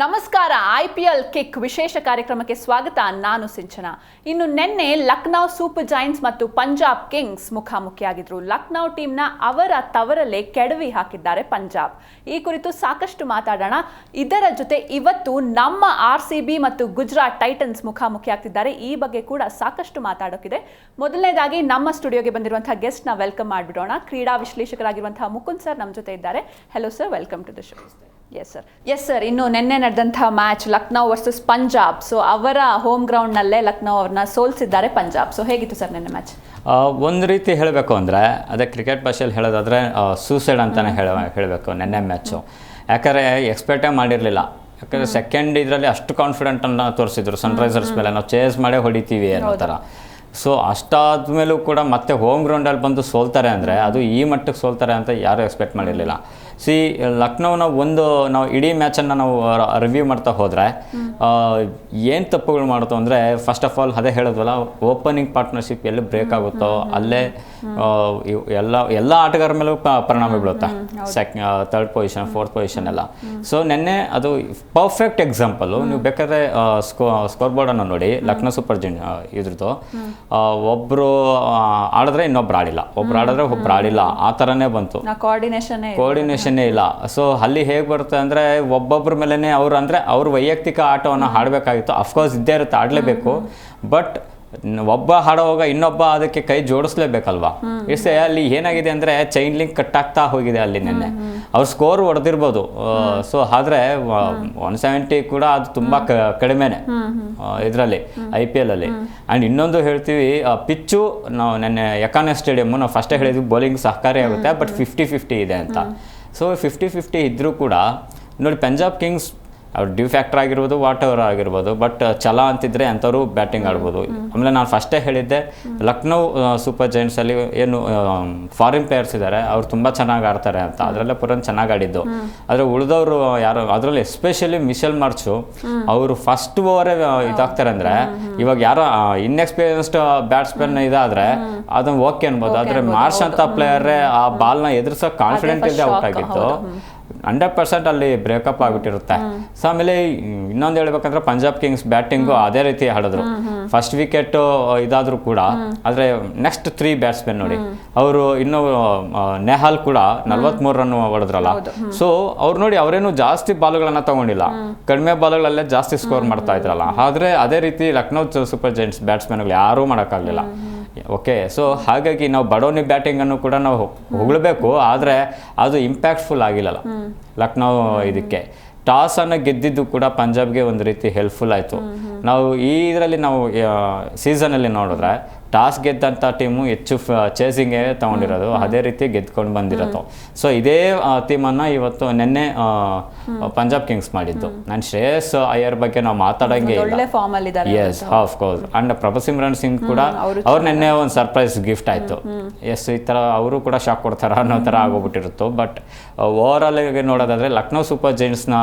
ನಮಸ್ಕಾರ I P L kick ವಿಶೇಷ ಕಾರ್ಯಕ್ರಮಕ್ಕೆ ಸ್ವಾಗತ. ನಾನು ಸಿಂಚನ. ಇನ್ನು ನಿನ್ನೆ ಲಕ್ನೌ ಸೂಪರ್ ಜೈಂಟ್ಸ್ ಮತ್ತು ಪಂಜಾಬ್ ಕಿಂಗ್ಸ್ ಮುಖಾಮುಖಿಯಾಗಿದ್ರು. ಲಕ್ನೌ ಟೀಮ್ನ ಅವರ ತವರಲ್ಲೇ ಕೆಡವಿ ಹಾಕಿದ್ದಾರೆ ಪಂಜಾಬ್. ಈ ಕುರಿತು ಸಾಕಷ್ಟು ಮಾತಾಡೋಣ. ಇದರ ಜೊತೆ ಇವತ್ತು ನಮ್ಮ ಆರ್ ಸಿ ಬಿ ಮತ್ತು ಗುಜರಾತ್ ಟೈಟನ್ಸ್ ಮುಖಾಮುಖಿಯಾಗ್ತಿದ್ದಾರೆ. ಈ ಬಗ್ಗೆ ಕೂಡ ಸಾಕಷ್ಟು ಮಾತಾಡೋಕಿದೆ. ಮೊದಲನೇದಾಗಿ ನಮ್ಮ ಸ್ಟುಡಿಯೋಗೆ ಬಂದಿರುವಂತಹ ಗೆಸ್ಟ್ನ ವೆಲ್ಕಮ್ ಮಾಡಿಬಿಡೋಣ. ಕ್ರೀಡಾ ವಿಶ್ಲೇಷಕರಾಗಿರುವಂತಹ ಮುಕುಂದ್ ಸರ್ ನಮ್ಮ ಜೊತೆ ಇದ್ದಾರೆ. Hello sir welcome to the show yes sir yes sir ಇನ್ನು ನಿನ್ನೆ ನಡೆದಂತಹ match Lucknow versus Punjab. So ಅವರ ಹೋಮ್ ಗ್ರೌಂಡ್ನಲ್ಲೇ ಲಕ್ನೋ ಅವ್ರನ್ನ ಸೋಲ್ಸಿದ್ದಾರೆ ಪಂಜಾಬ್. ಸೊ ಹೇಗಿತ್ತು ಸರ್ ನಿನ್ನೆ ಮ್ಯಾಚ್ ಒಂದು ರೀತಿ ಹೇಳಬೇಕು ಅಂದರೆ ಅದೇ ಕ್ರಿಕೆಟ್ ಭಾಷೆಯಲ್ಲಿ ಹೇಳೋದಾದರೆ ಸೂಸೈಡ್ ಅಂತಲೇ ಹೇಳ ಹೇಳಬೇಕು ನೆನ್ನೆ ಮ್ಯಾಚು ಯಾಕಂದರೆ ಎಕ್ಸ್ಪೆಕ್ಟೇ ಮಾಡಿರಲಿಲ್ಲ. ಯಾಕಂದರೆ ಸೆಕೆಂಡ್ ಇದರಲ್ಲಿ ಅಷ್ಟು ಕಾನ್ಫಿಡೆಂಟನ್ನು ತೋರಿಸಿದ್ರು ಸನ್ರೈಸರ್ಸ್ ಮೇಲೆ. ನಾವು ಚೇಸ್ ಮಾಡೇ ಹೊಡಿತೀವಿ ಅನ್ನೋ ಥರ. ಸೊ ಅಷ್ಟಾದ್ಮೇಲೂ ಕೂಡ ಮತ್ತೆ ಹೋಮ್ ಗ್ರೌಂಡಲ್ಲಿ ಬಂದು ಸೋಲ್ತಾರೆ ಅಂದರೆ ಅದು ಈ ಮಟ್ಟಕ್ಕೆ ಸೋಲ್ತಾರೆ ಅಂತ ಯಾರೂ ಎಕ್ಸ್ಪೆಕ್ಟ್ ಮಾಡಿರಲಿಲ್ಲ. ಸಿ ಲಕ್ನೋನ ಒಂದು ನಾವು ಇಡೀ ಮ್ಯಾಚನ್ನು ನಾವು ರಿವ್ಯೂ ಮಾಡ್ತಾ ಹೋದರೆ ಏನು ತಪ್ಪುಗಳು ಮಾಡ್ತು ಅಂದರೆ ಫಸ್ಟ್ ಆಫ್ ಆಲ್ ಅದೇ ಹೇಳಿದ್ವಲ್ಲ ಓಪನಿಂಗ್ ಪಾರ್ಟ್ನರ್ಶಿಪ್ ಎಲ್ಲಿ ಬ್ರೇಕ್ ಆಗುತ್ತೋ ಅಲ್ಲೇ ಎಲ್ಲ ಎಲ್ಲ ಆಟಗಾರ ಮೇಲೂ ಪರಿಣಾಮ ಬೀಳುತ್ತೆ? Sec third position fourth position ಎಲ್ಲ. ಸೊ ನಿನ್ನೆ ಅದು ಪರ್ಫೆಕ್ಟ್ ಎಕ್ಸಾಂಪಲು ನೀವು ಬೇಕಾದ್ರೆ ಸ್ಕೋ ಸ್ಕೋರ್ ಬೋರ್ಡನ್ನು ನೋಡಿ ಲಕ್ನೋ ಸೂಪರ್ ಜಿನ್ ಇದ್ರದ್ದು. ಒಬ್ಬರು ಆಡಿದ್ರೆ ಇನ್ನೊಬ್ರು ಆಡಿಲ್ಲ. ಒಬ್ರು ಆಡಿದ್ರೆ ಒಬ್ರು ಆಡಿಲ್ಲ. ಆ ಥರನೇ ಬಂತು. ನಾ ಕೋಆರ್ಡಿನೇಷನ್ ಕೋಆರ್ಡಿನೇಷನ್ನೇ ಇಲ್ಲ. ಸೊ ಅಲ್ಲಿ ಹೇಗೆ ಬರುತ್ತೆ ಅಂದರೆ ಒಬ್ಬೊಬ್ಬರ ಮೇಲೇ ಅವ್ರು ಅಂದರೆ ಅವ್ರ ವೈಯಕ್ತಿಕ ಆಟವನ್ನು ಆಡಬೇಕಾಗಿತ್ತು ಅಫ್ಕೋರ್ಸ್ ಇದ್ದೇ ಇರುತ್ತೆ ಆಡಲೇಬೇಕು ಬಟ್ ಒಬ್ಬ ಹಾಡುವಾಗ ಇನ್ನೊಬ್ಬ ಅದಕ್ಕೆ ಕೈ ಜೋಡಿಸ್ಲೇಬೇಕಲ್ವಾ? ಇಟ್ಸ್ ಅಲ್ಲಿ ಏನಾಗಿದೆ ಅಂದರೆ ಚೈನ್ ಲಿಂಕ್ ಕಟ್ ಆಗ್ತಾ ಹೋಗಿದೆ ಅಲ್ಲಿ ನಿನ್ನೆ. ಅವ್ರ ಸ್ಕೋರ್ ಹೊಡೆದಿರ್ಬೋದು ಸೊ ಆದರೆ ಒನ್ ಸೆವೆಂಟಿ ಕೂಡ ಅದು ತುಂಬ ಕಡಿಮೆನೆ. ಇದರಲ್ಲಿ ಐ ಪಿ ಎಲ್ ಅಲ್ಲಿ. ಆ್ಯಂಡ್ ಇನ್ನೊಂದು ಹೇಳ್ತೀವಿ ಪಿಚ್ಚು ನಾವು ನೆನ್ನೆ ಯಕಾನೆ ಸ್ಟೇಡಿಯಮ್ಮು ನಾವು ಫಸ್ಟೇ ಹೇಳಿದ್ವಿ ಬೌಲಿಂಗ್ ಸಹಕಾರಿ ಆಗುತ್ತೆ ಬಟ್ ಫಿಫ್ಟಿ ಫಿಫ್ಟಿ ಇದೆ ಅಂತ. ಸೊ ಫಿಫ್ಟಿ ಫಿಫ್ಟಿ ಇದ್ದರೂ ಕೂಡ ನೋಡಿ ಪಂಜಾಬ್ ಕಿಂಗ್ಸ್ ಅವ್ರು ಡ್ಯೂ ಫ್ಯಾಕ್ಟರ್ ಆಗಿರ್ಬೋದು ವಾಟ್ ಎವರ್ ಆಗಿರ್ಬೋದು ಬಟ್ ಛಲ ಅಂತಿದ್ರೆ ಅಂಥವ್ರು ಬ್ಯಾಟಿಂಗ್ ಆಡ್ಬೋದು. ಆಮೇಲೆ ನಾನು ಫಸ್ಟೇ ಹೇಳಿದ್ದೆ ಲಕ್ನೋ ಸೂಪರ್ ಜೈಂಟ್ಸಲ್ಲಿ ಏನು ಫಾರಿನ್ ಪ್ಲೇಯರ್ಸ್ ಇದ್ದಾರೆ ಅವ್ರು ತುಂಬ ಚೆನ್ನಾಗಿ ಆಡ್ತಾರೆ ಅಂತ. ಅದರಲ್ಲೇ ಪುರನ್ ಚೆನ್ನಾಗಿ ಆಡಿದ್ದು. ಆದರೆ ಉಳಿದವರು ಯಾರು ಅದರಲ್ಲಿ ಎಸ್ಪೆಷಲಿ ಮಿಶೆಲ್ ಮಾರ್ಚು ಅವರು ಫಸ್ಟ್ ಓವರೇ ಇದಾಗ್ತಾರೆ ಅಂದರೆ ಇವಾಗ ಯಾರೋ ಇನ್ಎಕ್ಸ್ಪೀರಿಯನ್ಸ್ಡ್ ಬ್ಯಾಟ್ಸ್ಮನ್ ಇದಾದ್ರೆ ಅದನ್ನ ಓಕೆ ಅನ್ಬೋದು. ಆದರೆ ಮಾರ್ಷ್ ಅಂತ ಪ್ಲೇಯರೇ ಆ ಬಾಲ್ನ ಎದುರಿಸೋ ಕಾನ್ಫಿಡೆಂಟ್ ಇಲ್ಲದೆ ಔಟ್ ಆಗಿತ್ತು. ಹಂಡ್ರೆಡ್ ಪರ್ಸೆಂಟ್ ಅಲ್ಲಿ ಬ್ರೇಕಪ್ ಆಗಿಬಿಟ್ಟಿರುತ್ತೆ. ಸೊ ಆಮೇಲೆ ಇನ್ನೊಂದು ಹೇಳ್ಬೇಕಂದ್ರೆ ಪಂಜಾಬ್ ಕಿಂಗ್ಸ್ ಬ್ಯಾಟಿಂಗು ಅದೇ ರೀತಿ ಆಡಿದ್ರು. ಫಸ್ಟ್ ವಿಕೆಟ್ ಇದಾದರೂ ಕೂಡ ಆದರೆ ನೆಕ್ಸ್ಟ್ ತ್ರೀ ಬ್ಯಾಟ್ಸ್ಮನ್ ನೋಡಿ. ಅವರು ಇನ್ನು ನೆಹಾಲ್ ಕೂಡ ನಲ್ವತ್ಮೂರು ರನ್ ಹೊಡೆದ್ರಲ್ಲ. ಸೊ ಅವ್ರು ನೋಡಿ ಅವರೇನು ಜಾಸ್ತಿ ಬಾಲ್ಗಳನ್ನ ತಗೊಂಡಿಲ್ಲ. ಕಡಿಮೆ ಬಾಲ್ಗಳಲ್ಲೇ ಜಾಸ್ತಿ ಸ್ಕೋರ್ ಮಾಡ್ತಾ ಇದ್ರಲ್ಲ. ಆದರೆ ಅದೇ ರೀತಿ ಲಕ್ನೋ ಸೂಪರ್ ಜೈಂಟ್ಸ್ ಬ್ಯಾಟ್ಸ್ಮನ್ಗಳು ಯಾರೂ ಮಾಡೋಕ್ಕಾಗಲಿಲ್ಲ. ಓಕೆ ಸೊ ಹಾಗಾಗಿ ನಾವು ಬಡೋನಿ ಬ್ಯಾಟಿಂಗನ್ನು ಕೂಡ ನಾವು ಹೊಗಳಬೇಕು ಆದರೆ ಅದು ಇಂಪ್ಯಾಕ್ಟ್ಫುಲ್ ಆಗಿಲ್ಲಲ್ಲ. ಲಕ್ನೋ ಇದಕ್ಕೆ. ಟಾಸನ್ನು ಗೆದ್ದಿದ್ದು ಕೂಡ ಪಂಜಾಬ್ಗೆ ಒಂದು ರೀತಿ ಹೆಲ್ಪ್ಫುಲ್ ಆಯಿತು. ನಾವು ಈ ಇದರಲ್ಲಿ ನಾವು ಸೀಸನಲ್ಲಿ ನೋಡಿದ್ರೆ ಟಾಸ್ ಗೆದ್ದಂಥ ಟೀಮು ಹೆಚ್ಚು ಚೇಸಿಂಗೇ ತಗೊಂಡಿರೋದು ಅದೇ ರೀತಿ ಗೆದ್ಕೊಂಡು ಬಂದಿರೋದು. ಸೊ ಇದೇ ಟೀಮನ್ನು ಇವತ್ತು ನಿನ್ನೆ ಪಂಜಾಬ್ ಕಿಂಗ್ಸ್ ಮಾಡಿದ್ದು. ನಾನು ಶ್ರೇಯಸ್ ಅಯ್ಯರ್ ಬಗ್ಗೆ ನಾವು ಮಾತಾಡೋಂಗೆ ಇಲ್ಲ. Yes of course and Prabhsimran Singh ಕೂಡ ಅವ್ರು ನಿನ್ನೆ ಒಂದು ಸರ್ಪ್ರೈಸ್ ಗಿಫ್ಟ್ ಆಯಿತು. ಎಸ್ ಈ ಥರ ಅವರು ಕೂಡ ಶಾಕ್ ಕೊಡ್ತಾರ ಅನ್ನೋ ಥರ ಆಗೋಗ್ಬಿಟ್ಟಿರುತ್ತೋ. ಬಟ್ ಓವರ್ ಆಲ್ ನೋಡೋದಾದ್ರೆ ಲಕ್ನೋ ಸೂಪರ್ ಜೈಂಟ್ಸ್ನ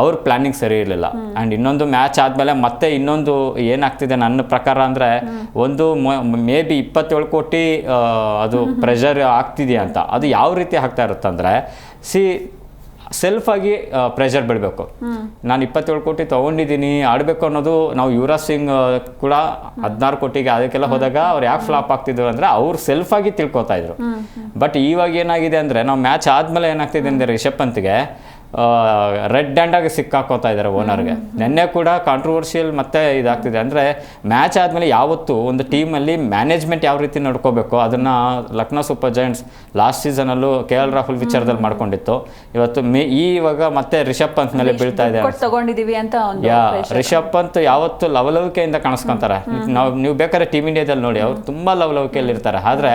ಅವ್ರ ಪ್ಲಾನಿಂಗ್ ಸರಿ ಇರಲಿಲ್ಲ. ಆ್ಯಂಡ್ ಇನ್ನೊಂದು ಮ್ಯಾಚ್ ಆದಮೇಲೆ ಮತ್ತೆ ಇನ್ನೊಂದು ಏನಾಗ್ತಿದೆ ನನ್ನ ಪ್ರಕಾರ ಅಂದರೆ ಒಂದು ಮೇ ಬಿ ಇಪ್ಪತ್ತೇಳು ಕೋಟಿ ಅದು ಪ್ರೆಷರ್ ಆಗ್ತಿದೆಯಾ ಅಂತ. ಅದು ಯಾವ ರೀತಿ ಆಗ್ತಾ ಇರುತ್ತಂದ್ರೆ ಸಿ ಸೆಲ್ಫ್ ಆಗಿ ಪ್ರೆಷರ್ ಬಿಡಬೇಕು. ನಾನು ಇಪ್ಪತ್ತೇಳು ಕೋಟಿ ತೊಗೊಂಡಿದ್ದೀನಿ ಆಡಬೇಕು ಅನ್ನೋದು ನಾವು ಯುವರಾಜ್ ಸಿಂಗ್ ಕೂಡ ಹದಿನಾರು ಕೋಟಿಗೆ ಅದಕ್ಕೆಲ್ಲ ಹೋದಾಗ ಅವ್ರು ಯಾಕೆ ಫ್ಲಾಪ್ ಆಗ್ತಿದ್ರು ಅಂದರೆ ಅವ್ರು ಸೆಲ್ಫ್ ಆಗಿ ತಿಳ್ಕೊತಾ ಇದ್ರು. ಬಟ್ ಇವಾಗ ಏನಾಗಿದೆ ಅಂದರೆ ನಾವು ಮ್ಯಾಚ್ ಆದಮೇಲೆ ಏನಾಗ್ತಿದೆ ಅಂದರೆ ರಿಷಬ್ ಪಂತ್ಗೆ ರೆಡ್ ಹ್ಯಾಂಡಾಗಿ ಸಿಕ್ಕಾಕೋತಾ ಇದ್ದಾರೆ ಓನರ್ಗೆ ನಿನ್ನೆ ಕೂಡ ಕಾಂಟ್ರವರ್ಷಿಯಲ್ ಮತ್ತೆ ಇದಾಗ್ತಿದೆ. ಅಂದರೆ ಮ್ಯಾಚ್ ಆದಮೇಲೆ ಯಾವತ್ತು ಒಂದು ಟೀಮಲ್ಲಿ ಮ್ಯಾನೇಜ್ಮೆಂಟ್ ಯಾವ ರೀತಿ ನೋಡ್ಕೋಬೇಕು? ಅದನ್ನು ಲಕ್ನೋ ಸೂಪರ್ ಜೈಂಟ್ಸ್ ಲಾಸ್ಟ್ ಸೀಸನಲ್ಲೂ ಕೆ ಎಲ್ ರಾಹುಲ್ ವಿಚಾರದಲ್ಲಿ ಮಾಡ್ಕೊಂಡಿತ್ತು. ಇವತ್ತು ಮೇ ಈ ಇವಾಗ ಮತ್ತೆ ರಿಷಬ್ ಪಂತ್ ಮೇಲೆ ಬೀಳ್ತಾ ಇದೆ ತಗೊಂಡಿದ್ದೀವಿ ಅಂತ ಯಾ ರಿಷಬ್ ಪಂತ್ ಯಾವತ್ತು ಲವಲವಿಕೆಯಿಂದ ಕಾಣಿಸ್ಕೊಂತಾರೆ. ನಾವು ನೀವು ಬೇಕಾದ್ರೆ ಟೀಮ್ ಇಂಡಿಯಾದಲ್ಲಿ ನೋಡಿ ಅವ್ರು ತುಂಬಾ ಲವಲವಿಕೆಯಲ್ಲಿ ಇರ್ತಾರೆ ಆದ್ರೆ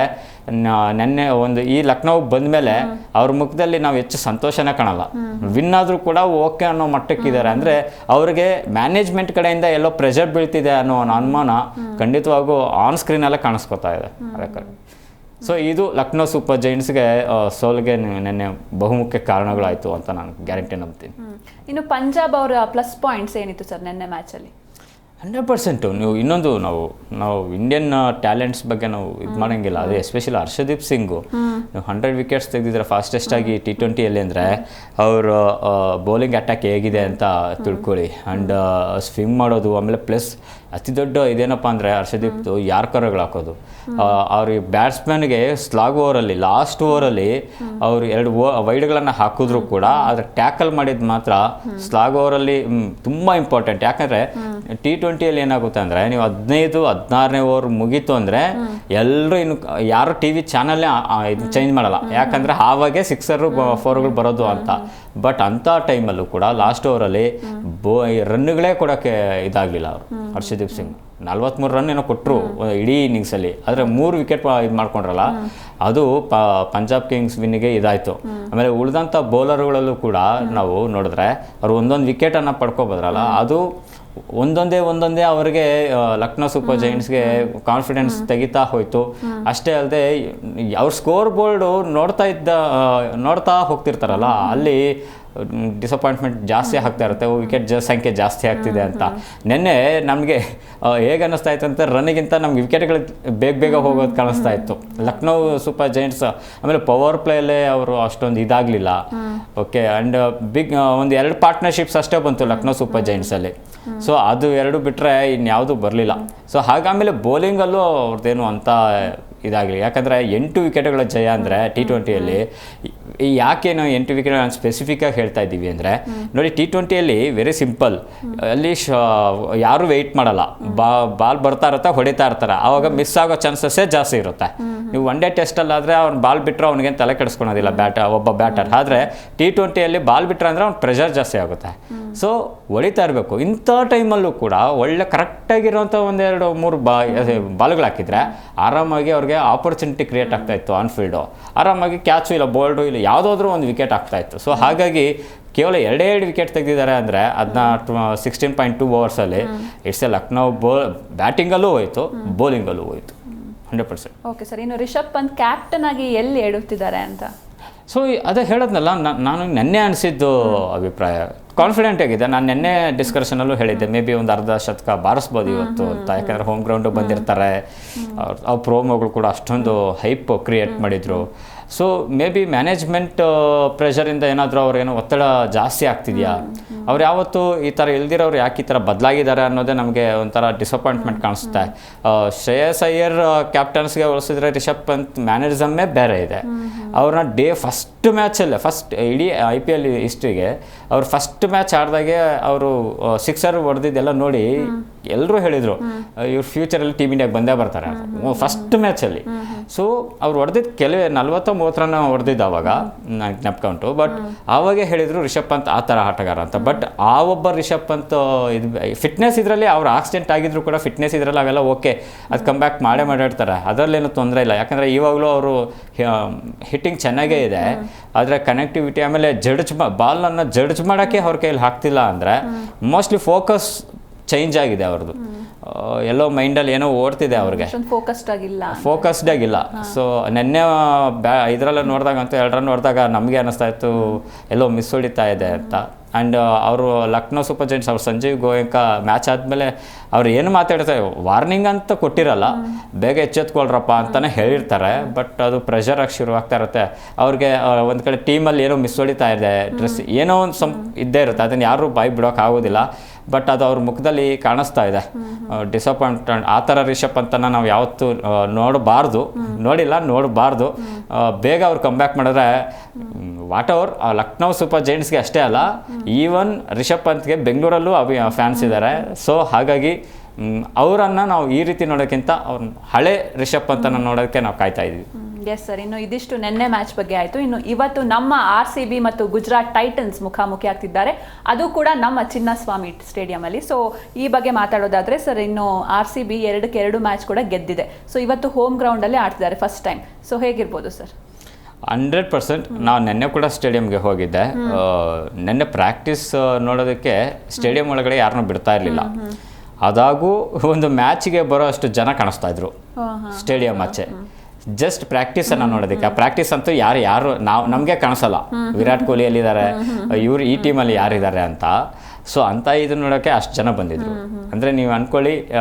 ನೆನ್ನೆ ಒಂದು ಈ ಲಕ್ನೋ ಬಂದ್ಮೇಲೆ ಅವ್ರ ಮುಖದಲ್ಲಿ ನಾವು ಹೆಚ್ಚು ಸಂತೋಷನ ಕಾಣಲ್ಲ. ವಿನ್ ಆದ್ರೂ ಕೂಡ ಓಕೆ ಅನ್ನೋ ಮಟ್ಟಕ್ಕಿದ್ದಾರೆ. ಅಂದ್ರೆ ಅವ್ರಿಗೆ ಮ್ಯಾನೇಜ್ಮೆಂಟ್ ಕಡೆಯಿಂದ ಎಲ್ಲೋ ಪ್ರೆಷರ್ ಬೀಳ್ತಿದೆ ಅನ್ನೋ ಒಂದು ಅನುಮಾನ ಖಂಡಿತವಾಗೂ ಆನ್ ಸ್ಕ್ರೀನ್ ಎಲ್ಲ ಕಾಣಿಸ್ಕೊತಾ ಇದೆ. ಅದಕ್ಕೆ ಸೊ ಇದು ಲಕ್ನೋ ಸೂಪರ್ ಜೈಂಟ್ಸ್ಗೆ ಸೋಲ್ಗೆ ನೆನ್ನೆ ಬಹುಮುಖ್ಯ ಕಾರಣಗಳಾಯಿತು ಅಂತ ನಾನು ಗ್ಯಾರಂಟಿ ನಂಬ್ತೀನಿ. ಇನ್ನು ಪಂಜಾಬ್ ಅವರ ಪ್ಲಸ್ ಪಾಯಿಂಟ್ಸ್ ಏನಿತ್ತು ಸರ್ ನಿನ್ನೆ ಮ್ಯಾಚ್ ಅಲ್ಲಿ? Hundred percent. ನೀವು ಇನ್ನೊಂದು ನಾವು ನಾವು ಇಂಡಿಯನ್ ಟ್ಯಾಲೆಂಟ್ಸ್ ಬಗ್ಗೆ ನಾವು ಇದು ಮಾಡೋಂಗಿಲ್ಲ. ಅದೇ ಎಸ್ಪೆಷಲಿ ಹರ್ಷದೀಪ್ ಸಿಂಗು. ನೀವು ಹಂಡ್ರೆಡ್ ವಿಕೆಟ್ಸ್ ತೆಗೆದಿದ್ರೆ ಫಾಸ್ಟೆಸ್ಟ್ ಆಗಿ ಟಿ ಟ್ವೆಂಟಿಯಲ್ಲಿ ಅಂದರೆ ಅವರು ಬೌಲಿಂಗ್ ಅಟ್ಯಾಕ್ ಹೇಗಿದೆ ಅಂತ ತಿಳ್ಕೊಳ್ಳಿ. ಆ್ಯಂಡ್ ಸ್ವಿಮ್ ಮಾಡೋದು ಆಮೇಲೆ ಪ್ಲಸ್ ಅತಿ ದೊಡ್ಡ ಇದೇನಪ್ಪ ಅಂದರೆ ಹರ್ಷದೀಪ್ದು ಯಾರ್ಕರ್ಗಳು ಹಾಕೋದು. ಅವ್ರಿಗೆ ಬ್ಯಾಟ್ಸ್ಮನ್ಗೆ ಸ್ಲಾಗ್ ಓವರಲ್ಲಿ ಲಾಸ್ಟ್ ಓವರಲ್ಲಿ ಅವರು ಎರಡು ಓ ವೈಡ್ಗಳನ್ನು ಹಾಕಿದ್ರು ಕೂಡ ಅದ್ರ ಟ್ಯಾಕಲ್ ಮಾಡಿದ ಮಾತ್ರ ಸ್ಲಾಗ್ ಓವರಲ್ಲಿ ತುಂಬ ಇಂಪಾರ್ಟೆಂಟ್ ಯಾಕಂದರೆ ಟಿ ಟ್ವೆಂಟಿಯಲ್ಲಿ ಏನಾಗುತ್ತೆ ಅಂದರೆ ನೀವು ಹದಿನೈದು ಹದಿನಾರನೇ ಓವರ್ ಮುಗೀತು ಅಂದರೆ ಎಲ್ಲರೂ ಇನ್ನು ಯಾರು ಟಿ ವಿ ಚಾನಲ್ಲೇ ಇದು ಚೇಂಜ್ ಮಾಡಲ್ಲ. ಯಾಕಂದರೆ ಆವಾಗೆ ಸಿಕ್ಸರು ಫೋರ್ಗಳು ಬರೋದು ಅಂತ. ಬಟ್ ಅಂಥ ಟೈಮಲ್ಲೂ ಕೂಡ ಲಾಸ್ಟ್ ಓವರಲ್ಲಿ ಬೋ ರನ್ಗಳೇ ಕೊಡೋಕ್ಕೆ ಇದಾಗಲಿಲ್ಲ ಅವರು. ಹರ್ಷದೀಪ್ ಸಿಂಗ್. ನಲ್ವತ್ಮೂರು ರನ್ ಏನೋ ಕೊಟ್ಟರು ಇಡೀ ಇನ್ನಿಂಗ್ಸಲ್ಲಿ ಆದರೆ ಮೂರು ವಿಕೆಟ್ ಇದು ಮಾಡ್ಕೊಂಡ್ರಲ್ಲ ಅದು ಪ ಪಂಜಾಬ್ ಕಿಂಗ್ಸ್ ವಿನ್ನಿಗೆ ಇದಾಯಿತು. ಆಮೇಲೆ ಉಳಿದಂಥ ಬೌಲರ್ಗಳಲ್ಲೂ ಕೂಡ ನಾವು ನೋಡಿದ್ರೆ ಅವ್ರು ಒಂದೊಂದು ವಿಕೆಟನ್ನು ಪಡ್ಕೊಬೋದ್ರಲ್ಲ ಅದು ಒಂದೊಂದೇ ಒಂದೊಂದೇ ಅವರಿಗೆ ಲಕ್ನೋ ಸೂಪರ್ ಜೈಂಟ್ಸ್ಗೆ ಕಾನ್ಫಿಡೆನ್ಸ್ ತೆಗಿತಾ ಹೋಯ್ತು. ಅಷ್ಟೇ ಅಲ್ಲದೆ ಅವ್ರ ಸ್ಕೋರ್ ಬೋರ್ಡು ನೋಡ್ತಾ ಇದ್ದ ನೋಡ್ತಾ ಹೋಗ್ತಿರ್ತಾರಲ್ಲ ಅಲ್ಲಿ ಡಿಸಪಾಯಿಂಟ್ಮೆಂಟ್ ಜಾಸ್ತಿ ಆಗ್ತಾ ಇರುತ್ತೆ ವಿಕೆಟ್ ಜ ಸಂಖ್ಯೆ ಜಾಸ್ತಿ ಆಗ್ತಿದೆ ಅಂತ. ನಿನ್ನೆ ನಮಗೆ ಹೇಗೆ ಅನ್ನಿಸ್ತಾ ಇತ್ತು ಅಂತ ರನ್ನಿಗಿಂತ ನಮ್ಗೆ ವಿಕೆಟ್ಗಳು ಬೇಗ ಬೇಗ ಹೋಗೋದು ಕಾಣಿಸ್ತಾ ಇತ್ತು. ಲಕ್ನೋ ಸೂಪರ್ ಜೈಂಟ್ಸ್ ಆಮೇಲೆ ಪವರ್ ಪ್ಲೇಯಲ್ಲೇ ಅವರು ಅಷ್ಟೊಂದು ಇದಾಗಲಿಲ್ಲ. ಓಕೆ ಆ್ಯಂಡ್ ಬಿಗ್ ಒಂದು ಎರಡು ಪಾರ್ಟ್ನರ್ಶಿಪ್ಸ್ ಅಷ್ಟೇ ಬಂತು ಲಕ್ನೋ ಸೂಪರ್ ಜೈಂಟ್ಸಲ್ಲಿ. ಸೊ ಅದು ಎರಡು ಬಿಟ್ಟರೆ ಇನ್ಯಾವುದೂ ಬರಲಿಲ್ಲ. ಸೊ ಹಾಗಾಮೇಲೆ ಬೌಲಿಂಗಲ್ಲೂ ಅವ್ರದ್ದೇನು ಅಂತ ಇದಾಗಲಿ. ಯಾಕಂದರೆ ಎಂಟು ವಿಕೆಟ್ಗಳ ಜಯ ಅಂದರೆ ಟಿ ಟ್ವೆಂಟಿಯಲ್ಲಿ ಯಾಕೆ ನಾವು ಎಂಟು ವಿಕೆಟ್ ನಾನು ಸ್ಪೆಸಿಫಿಕ್ಕಾಗಿ ಹೇಳ್ತಾ ಇದ್ದೀವಿ ಅಂದರೆ, ನೋಡಿ ಟಿ ಟ್ವೆಂಟಿಯಲ್ಲಿ ವೆರಿ ಸಿಂಪಲ್ ಅಲ್ಲಿ ಶ, ಯಾರು ವೆಯ್ಟ್ ಮಾಡಲ್ಲ. ಬಾಲ್ ಬರ್ತಾ ಇರುತ್ತೆ, ಹೊಡಿತಾ ಇರ್ತಾರೆ. ಆವಾಗ ಮಿಸ್ ಆಗೋ ಚಾನ್ಸಸ್ಸೇ ಜಾಸ್ತಿ ಇರುತ್ತೆ. ನೀವು ಒನ್ ಡೇ ಟೆಸ್ಟಲ್ಲಾದರೆ ಅವ್ನು ಬಾಲ್ ಬಿಟ್ಟರೆ ಅವ್ನಿಗೇನು ತಲೆ ಕೆಡಿಸ್ಕೊಳೋದಿಲ್ಲ ಬ್ಯಾಟ ಒಬ್ಬ ಬ್ಯಾಟರ್ ಆದರೆ ಟಿ ಟ್ವೆಂಟಿಯಲ್ಲಿ ಬಾಲ್ ಬಿಟ್ಟರೆ ಅಂದರೆ ಅವ್ನು ಪ್ರೆಷರ್ ಜಾಸ್ತಿ ಆಗುತ್ತೆ. ಸೊ ಹೊಡಿತಾ ಇರಬೇಕು. ಇಂಥ ಟೈಮಲ್ಲೂ ಕೂಡ ಒಳ್ಳೆ ಕರೆಕ್ಟಾಗಿರೋಂಥ ಒಂದೆರಡು ಮೂರು ಬಾ ಬಾಲ್ಗಳು ಹಾಕಿದ್ರೆ ಆರಾಮಾಗಿ ಅವ್ರಿಗೆ ಆಪರ್ಚುನಿಟಿ ಕ್ರಿಯೇಟ್ ಆಗ್ತಾ ಇತ್ತು ಆನ್ ಫೀಲ್ಡು ಆರಾಮಾಗಿ ಕ್ಯಾಚು ಇಲ್ಲ ಬೋಲ್ಡು ಇಲ್ಲ ಯಾವುದಾದ್ರೂ ಒಂದು ವಿಕೆಟ್ ಆಗ್ತಾ ಇತ್ತು. ಸೊ ಹಾಗಾಗಿ ಕೇವಲ ಎರಡೇ ಎರಡು ವಿಕೆಟ್ ತೆಗೆದಿದ್ದಾರೆ ಅಂದರೆ ಅದನ್ನ ಸಿಕ್ಸ್ಟೀನ್ ಪಾಯಿಂಟ್ ಟೂ ಓವರ್ಸಲ್ಲಿ ಇಟ್ಸ್ ಎ ಲಕ್ನೋ ಬೋ ಬ್ಯಾಟಿಂಗಲ್ಲೂ ಹೋಯಿತು ಬೌಲಿಂಗಲ್ಲೂ ಹೋಯಿತು. Hundred percent. ಓಕೆ ಸರ್ ಇನ್ನು ರಿಷಬ್ ಪಂತ್ ಕ್ಯಾಪ್ಟನ್ ಆಗಿ ಎಲ್ಲಿ ಎಡುತ್ತಿದ್ದಾರೆ ಅಂತ? ಸೊ ಅದೇ ಹೇಳೋದ್ನಲ್ಲ ನಾನು ನೆನ್ನೆ ಅನಿಸಿದ್ದು ಅಭಿಪ್ರಾಯ. ಕಾನ್ಫಿಡೆಂಟ್ ಆಗಿದೆ ನಾನು ನೆನ್ನೆ ಡಿಸ್ಕಷನಲ್ಲೂ ಹೇಳಿದ್ದೆ. ಮೇ ಬಿ ಒಂದು ಅರ್ಧ ಶತಕ ಬಾರಿಸ್ಬೋದು ಇವತ್ತು ಅಂತ. ಯಾಕಂದರೆ ಹೋಮ್. ಗ್ರೌಂಡು ಬಂದಿರ್ತಾರೆ. ಅವ್ರ ಅವ್ರ ಪ್ರೋಮೋಗಳು ಕೂಡ ಅಷ್ಟೊಂದು ಹೈಪ್ ಕ್ರಿಯೇಟ್ ಮಾಡಿದರು. ಸೊ ಮೇ ಬಿ ಮ್ಯಾನೇಜ್ಮೆಂಟ್ ಪ್ರೆಷರಿಂದ ಏನಾದರೂ ಅವ್ರಿಗೇನೋ ಒತ್ತಡ ಜಾಸ್ತಿ ಆಗ್ತಿದೆಯಾ? ಅವ್ರು ಯಾವತ್ತು ಈ ಥರ ಇಲ್ದಿರೋರು ಯಾಕೆ ಈ ಥರ ಬದಲಾಗಿದ್ದಾರೆ ಅನ್ನೋದೇ ನಮಗೆ ಒಂಥರ ಡಿಸಪಾಯಿಂಟ್ಮೆಂಟ್ ಕಾಣಿಸುತ್ತೆ. ಶ್ರೇಯಸ್ ಅಯ್ಯರ್ ಕ್ಯಾಪ್ಟನ್ಸ್ಗೆ ಹೋಲಿಸಿದ್ರೆ ರಿಷಬ್ ಪಂತ್ ಮ್ಯಾನೇಜಮ್ಮೇ ಬೇರೆ ಇದೆ. ಅವ್ರನ್ನ ಡೇ ಫಸ್ಟ್ ಮ್ಯಾಚಲ್ಲೇ ಫಸ್ಟ್ ಇಡೀ ಐ ಪಿ ಎಲ್ ಹಿಸ್ಟ್ರಿಗೆ ಅವ್ರು ಫಸ್ಟ್ ಮ್ಯಾಚ್ ಆಡಿದಾಗೆ ಅವರು ಸಿಕ್ಸರ್ ಹೊಡೆದಿದ್ದೆಲ್ಲ ನೋಡಿ ಎಲ್ಲರೂ ಹೇಳಿದರು ಇವ್ರ ಫ್ಯೂಚರಲ್ಲಿ ಟೀಮ್ ಇಂಡಿಯಾಗೆ ಬಂದೇ ಬರ್ತಾರೆ ಫಸ್ಟ್ ಮ್ಯಾಚಲ್ಲಿ ಸೊ ಅವ್ರು ಹೊಡೆದಿದ್ದು ಕೆಲವೇ ನಲ್ವತ್ತ ಮೂವತ್ತು ರನ್ ಹೊಡೆದಿದ್ದು ಅವಾಗ ನನಗೆ ಜ್ಞಾಪಕ ಉಂಟು ಬಟ್ ಆವಾಗೇ ಹೇಳಿದರು ರಿಷಬ್ ಪಂತ್ ಆ ಥರ ಆಟಗಾರ ಅಂತ. ಬಟ್ ಆ ಒಬ್ಬ ರಿಷಬ್ ಅಂತ ಇದು ಫಿಟ್ನೆಸ್ ಇದರಲ್ಲಿ ಅವ್ರು ಆಕ್ಸಿಡೆಂಟ್ ಆಗಿದ್ರು ಕೂಡ ಫಿಟ್ನೆಸ್ ಇದರಲ್ಲಿ ಅವೆಲ್ಲ ಓಕೆ ಅದು ಕಮ್ ಬ್ಯಾಕ್ ಮಾಡೇ ಮಾಡಾಡ್ತಾರೆ ಅದರಲ್ಲೇನು ತೊಂದರೆ ಇಲ್ಲ. ಯಾಕಂದರೆ ಇವಾಗಲೂ ಅವರು ಹಿಟ್ಟಿಂಗ್ ಚೆನ್ನಾಗೇ ಇದೆ. ಆದರೆ ಕನೆಕ್ಟಿವಿಟಿ ಆಮೇಲೆ ಜಡ್ಜ್ ಬಾಲನ್ನು ಜಡ್ಜ್ ಮಾಡೋಕ್ಕೆ ಅವ್ರ ಕೈಯಲ್ಲಿ ಹಾಕ್ತಿಲ್ಲ ಅಂದರೆ ಮೋಸ್ಟ್ಲಿ ಫೋಕಸ್ ಚೇಂಜ್ ಆಗಿದೆ ಅವ್ರದ್ದು ಎಲ್ಲೋ ಮೈಂಡಲ್ಲಿ ಏನೋ ಓಡ್ತಿದೆ ಅವ್ರಿಗೆ. ಫೋಕಸ್ಡ್ ಆಗಿಲ್ಲ ಫೋಕಸ್ಡ್ ಆಗಿಲ್ಲ. ಸೊ ನೆನ್ನೆ ಬ್ಯಾ ಇದರಲ್ಲ ನೋಡಿದಾಗ ಅಂತೂ ಎರಡರ ನೋಡಿದಾಗ ನಮಗೆ ಅನ್ನಿಸ್ತಾ ಇತ್ತು ಎಲ್ಲೋ ಮಿಸ್ ಹೊಡಿತಾ ಇದೆ ಅಂತ. ಆ್ಯಂಡ್ ಅವರು ಲಕ್ನೋ ಸೂಪರ್ ಜೈಂಟ್ಸ್ ಅವ್ರು ಸಂಜೀವ್ ಗೋಯಂಕ ಮ್ಯಾಚ್ ಆದಮೇಲೆ ಅವ್ರು ಏನು ಮಾತಾಡ್ತಾರೆ ವಾರ್ನಿಂಗ್ ಅಂತ ಕೊಟ್ಟಿರಲ್ಲ, ಬೇಗ ಎಚ್ಚೆತ್ಕೊಳ್ರಪ್ಪ ಅಂತಲೇ ಹೇಳಿರ್ತಾರೆ. ಬಟ್ ಅದು ಪ್ರೆಷರ್ ಆಗಿ ಶುರು ಆಗ್ತಾ ಇರುತ್ತೆ. ಅವ್ರಿಗೆ ಒಂದು ಕಡೆ ಟೀಮಲ್ಲಿ ಏನೋ ಮಿಸ್ ಹೊಡಿತಾ ಇದೆ ಡ್ರೆಸ್ ಏನೋ ಒಂದು ಸಂ, ಇದ್ದೇ ಇರುತ್ತೆ. ಅದನ್ನು ಯಾರೂ ಬಾಯಿ ಬಿಡೋಕೆ ಆಗೋದಿಲ್ಲ. ಬಟ್ ಅದು ಅವ್ರ ಮುಖದಲ್ಲಿ ಕಾಣಿಸ್ತಾ ಇದೆ. ಡಿಸಪಾಯಿಂಟ್ ಆ ಥರ ರಿಷಬ್ ಅಂತನ ನಾವು ಯಾವತ್ತೂ ನೋಡಬಾರ್ದು. ನೋಡಿಲ್ಲ, ನೋಡಬಾರ್ದು. ಬೇಗ ಅವ್ರು ಕಮ್ಬ್ಯಾಕ್ ಮಾಡಿದ್ರೆ ವಾಟ್ ಅವರ್ ಲಕ್ನೋ ಸೂಪರ್ ಜೈಂಟ್ಸ್ಗೆ ಅಷ್ಟೇ ಅಲ್ಲ ಈವನ್ ರಿಷಬ್ ಪಂತ್ಗೆ ಬೆಂಗಳೂರಲ್ಲೂ ಅಭಿ ಫ್ಯಾನ್ಸ್ ಇದ್ದಾರೆ. ಸೊ ಹಾಗಾಗಿ ಅವರನ್ನು ನಾವು ಈ ರೀತಿ ನೋಡೋಕ್ಕಿಂತ ಅವ್ರ ಹಳೆ ರಿಷಬ್ ಅಂತ ನೋಡೋಕ್ಕೆ ನಾವು ಕಾಯ್ತಾ ಇದ್ದೀವಿ ಎಸ್ ಸರ್ ಇನ್ನು ಇದಿಷ್ಟು ನಿನ್ನೆ ಮ್ಯಾಚ್ ಬಗ್ಗೆ ಆಯಿತು. ಇನ್ನು ಇವತ್ತು ನಮ್ಮ ಆರ್ ಸಿ ಬಿ ಮತ್ತು ಗುಜರಾತ್ ಟೈಟನ್ಸ್ ಮುಖಾಮುಖಿ ಆಗ್ತಿದ್ದಾರೆ. ಅದು ಕೂಡ ನಮ್ಮ ಚಿನ್ನಸ್ವಾಮಿ ಸ್ಟೇಡಿಯಮಲ್ಲಿ ಸೊ ಈ ಬಗ್ಗೆ ಮಾತಾಡೋದಾದ್ರೆ ಸರ್ ಇನ್ನು ಆರ್ ಸಿ ಬಿ ಎರಡಕ್ಕೆ ಎರಡು ಮ್ಯಾಚ್ ಕೂಡ ಗೆದ್ದಿದೆ. ಸೊ ಇವತ್ತು ಹೋಮ್ ಗ್ರೌಂಡಲ್ಲೇ ಆಡ್ತಿದ್ದಾರೆ ಫಸ್ಟ್ ಟೈಮ್ ಸೊ ಹೇಗಿರ್ಬೋದು ಸರ್ ಹಂಡ್ರೆಡ್ ಪರ್ಸೆಂಟ್ ನಾವು ನೆನ್ನೆ ಕೂಡ ಸ್ಟೇಡಿಯಂಗೆ ಹೋಗಿದ್ದೆ. ನೆನ್ನೆ ಪ್ರಾಕ್ಟೀಸ್ ನೋಡೋದಕ್ಕೆ ಸ್ಟೇಡಿಯಂ ಒಳಗಡೆ ಯಾರನ್ನೂ ಬಿಡ್ತಾ ಇರಲಿಲ್ಲ. ಅದಾಗೂ ಒಂದು ಮ್ಯಾಚ್ಗೆ ಬರೋ ಅಷ್ಟು ಜನ ಕಾಣಿಸ್ತಾ ಇದ್ರು. ಸ್ಟೇಡಿಯಂ ಆಚೆ. ಜಸ್ಟ್ ಪ್ರಾಕ್ಟೀಸ್ ಅನ್ನ ನೋಡೋದಕ್ಕೆ. ಆ ಪ್ರಾಕ್ಟೀಸ್ ಅಂತೂ ಯಾರು ಯಾರು ನಾವು ನಮಗೆ ಕಾಣಿಸಲ್ಲ. ವಿರಾಟ್ ಕೊಹ್ಲಿ ಎಲ್ಲಿದ್ದಾರೆ? ಇವ್ರು ಈ ಟೀಮಲ್ಲಿ ಯಾರಿದ್ದಾರೆ ಅಂತ. ಸೊ ಅಂತ ಇದನ್ನ ನೋಡೋಕ್ಕೆ ಅಷ್ಟು ಜನ ಬಂದಿದ್ರು. ಅಂದರೆ ನೀವು ಅಂದ್ಕೊಳ್ಳಿ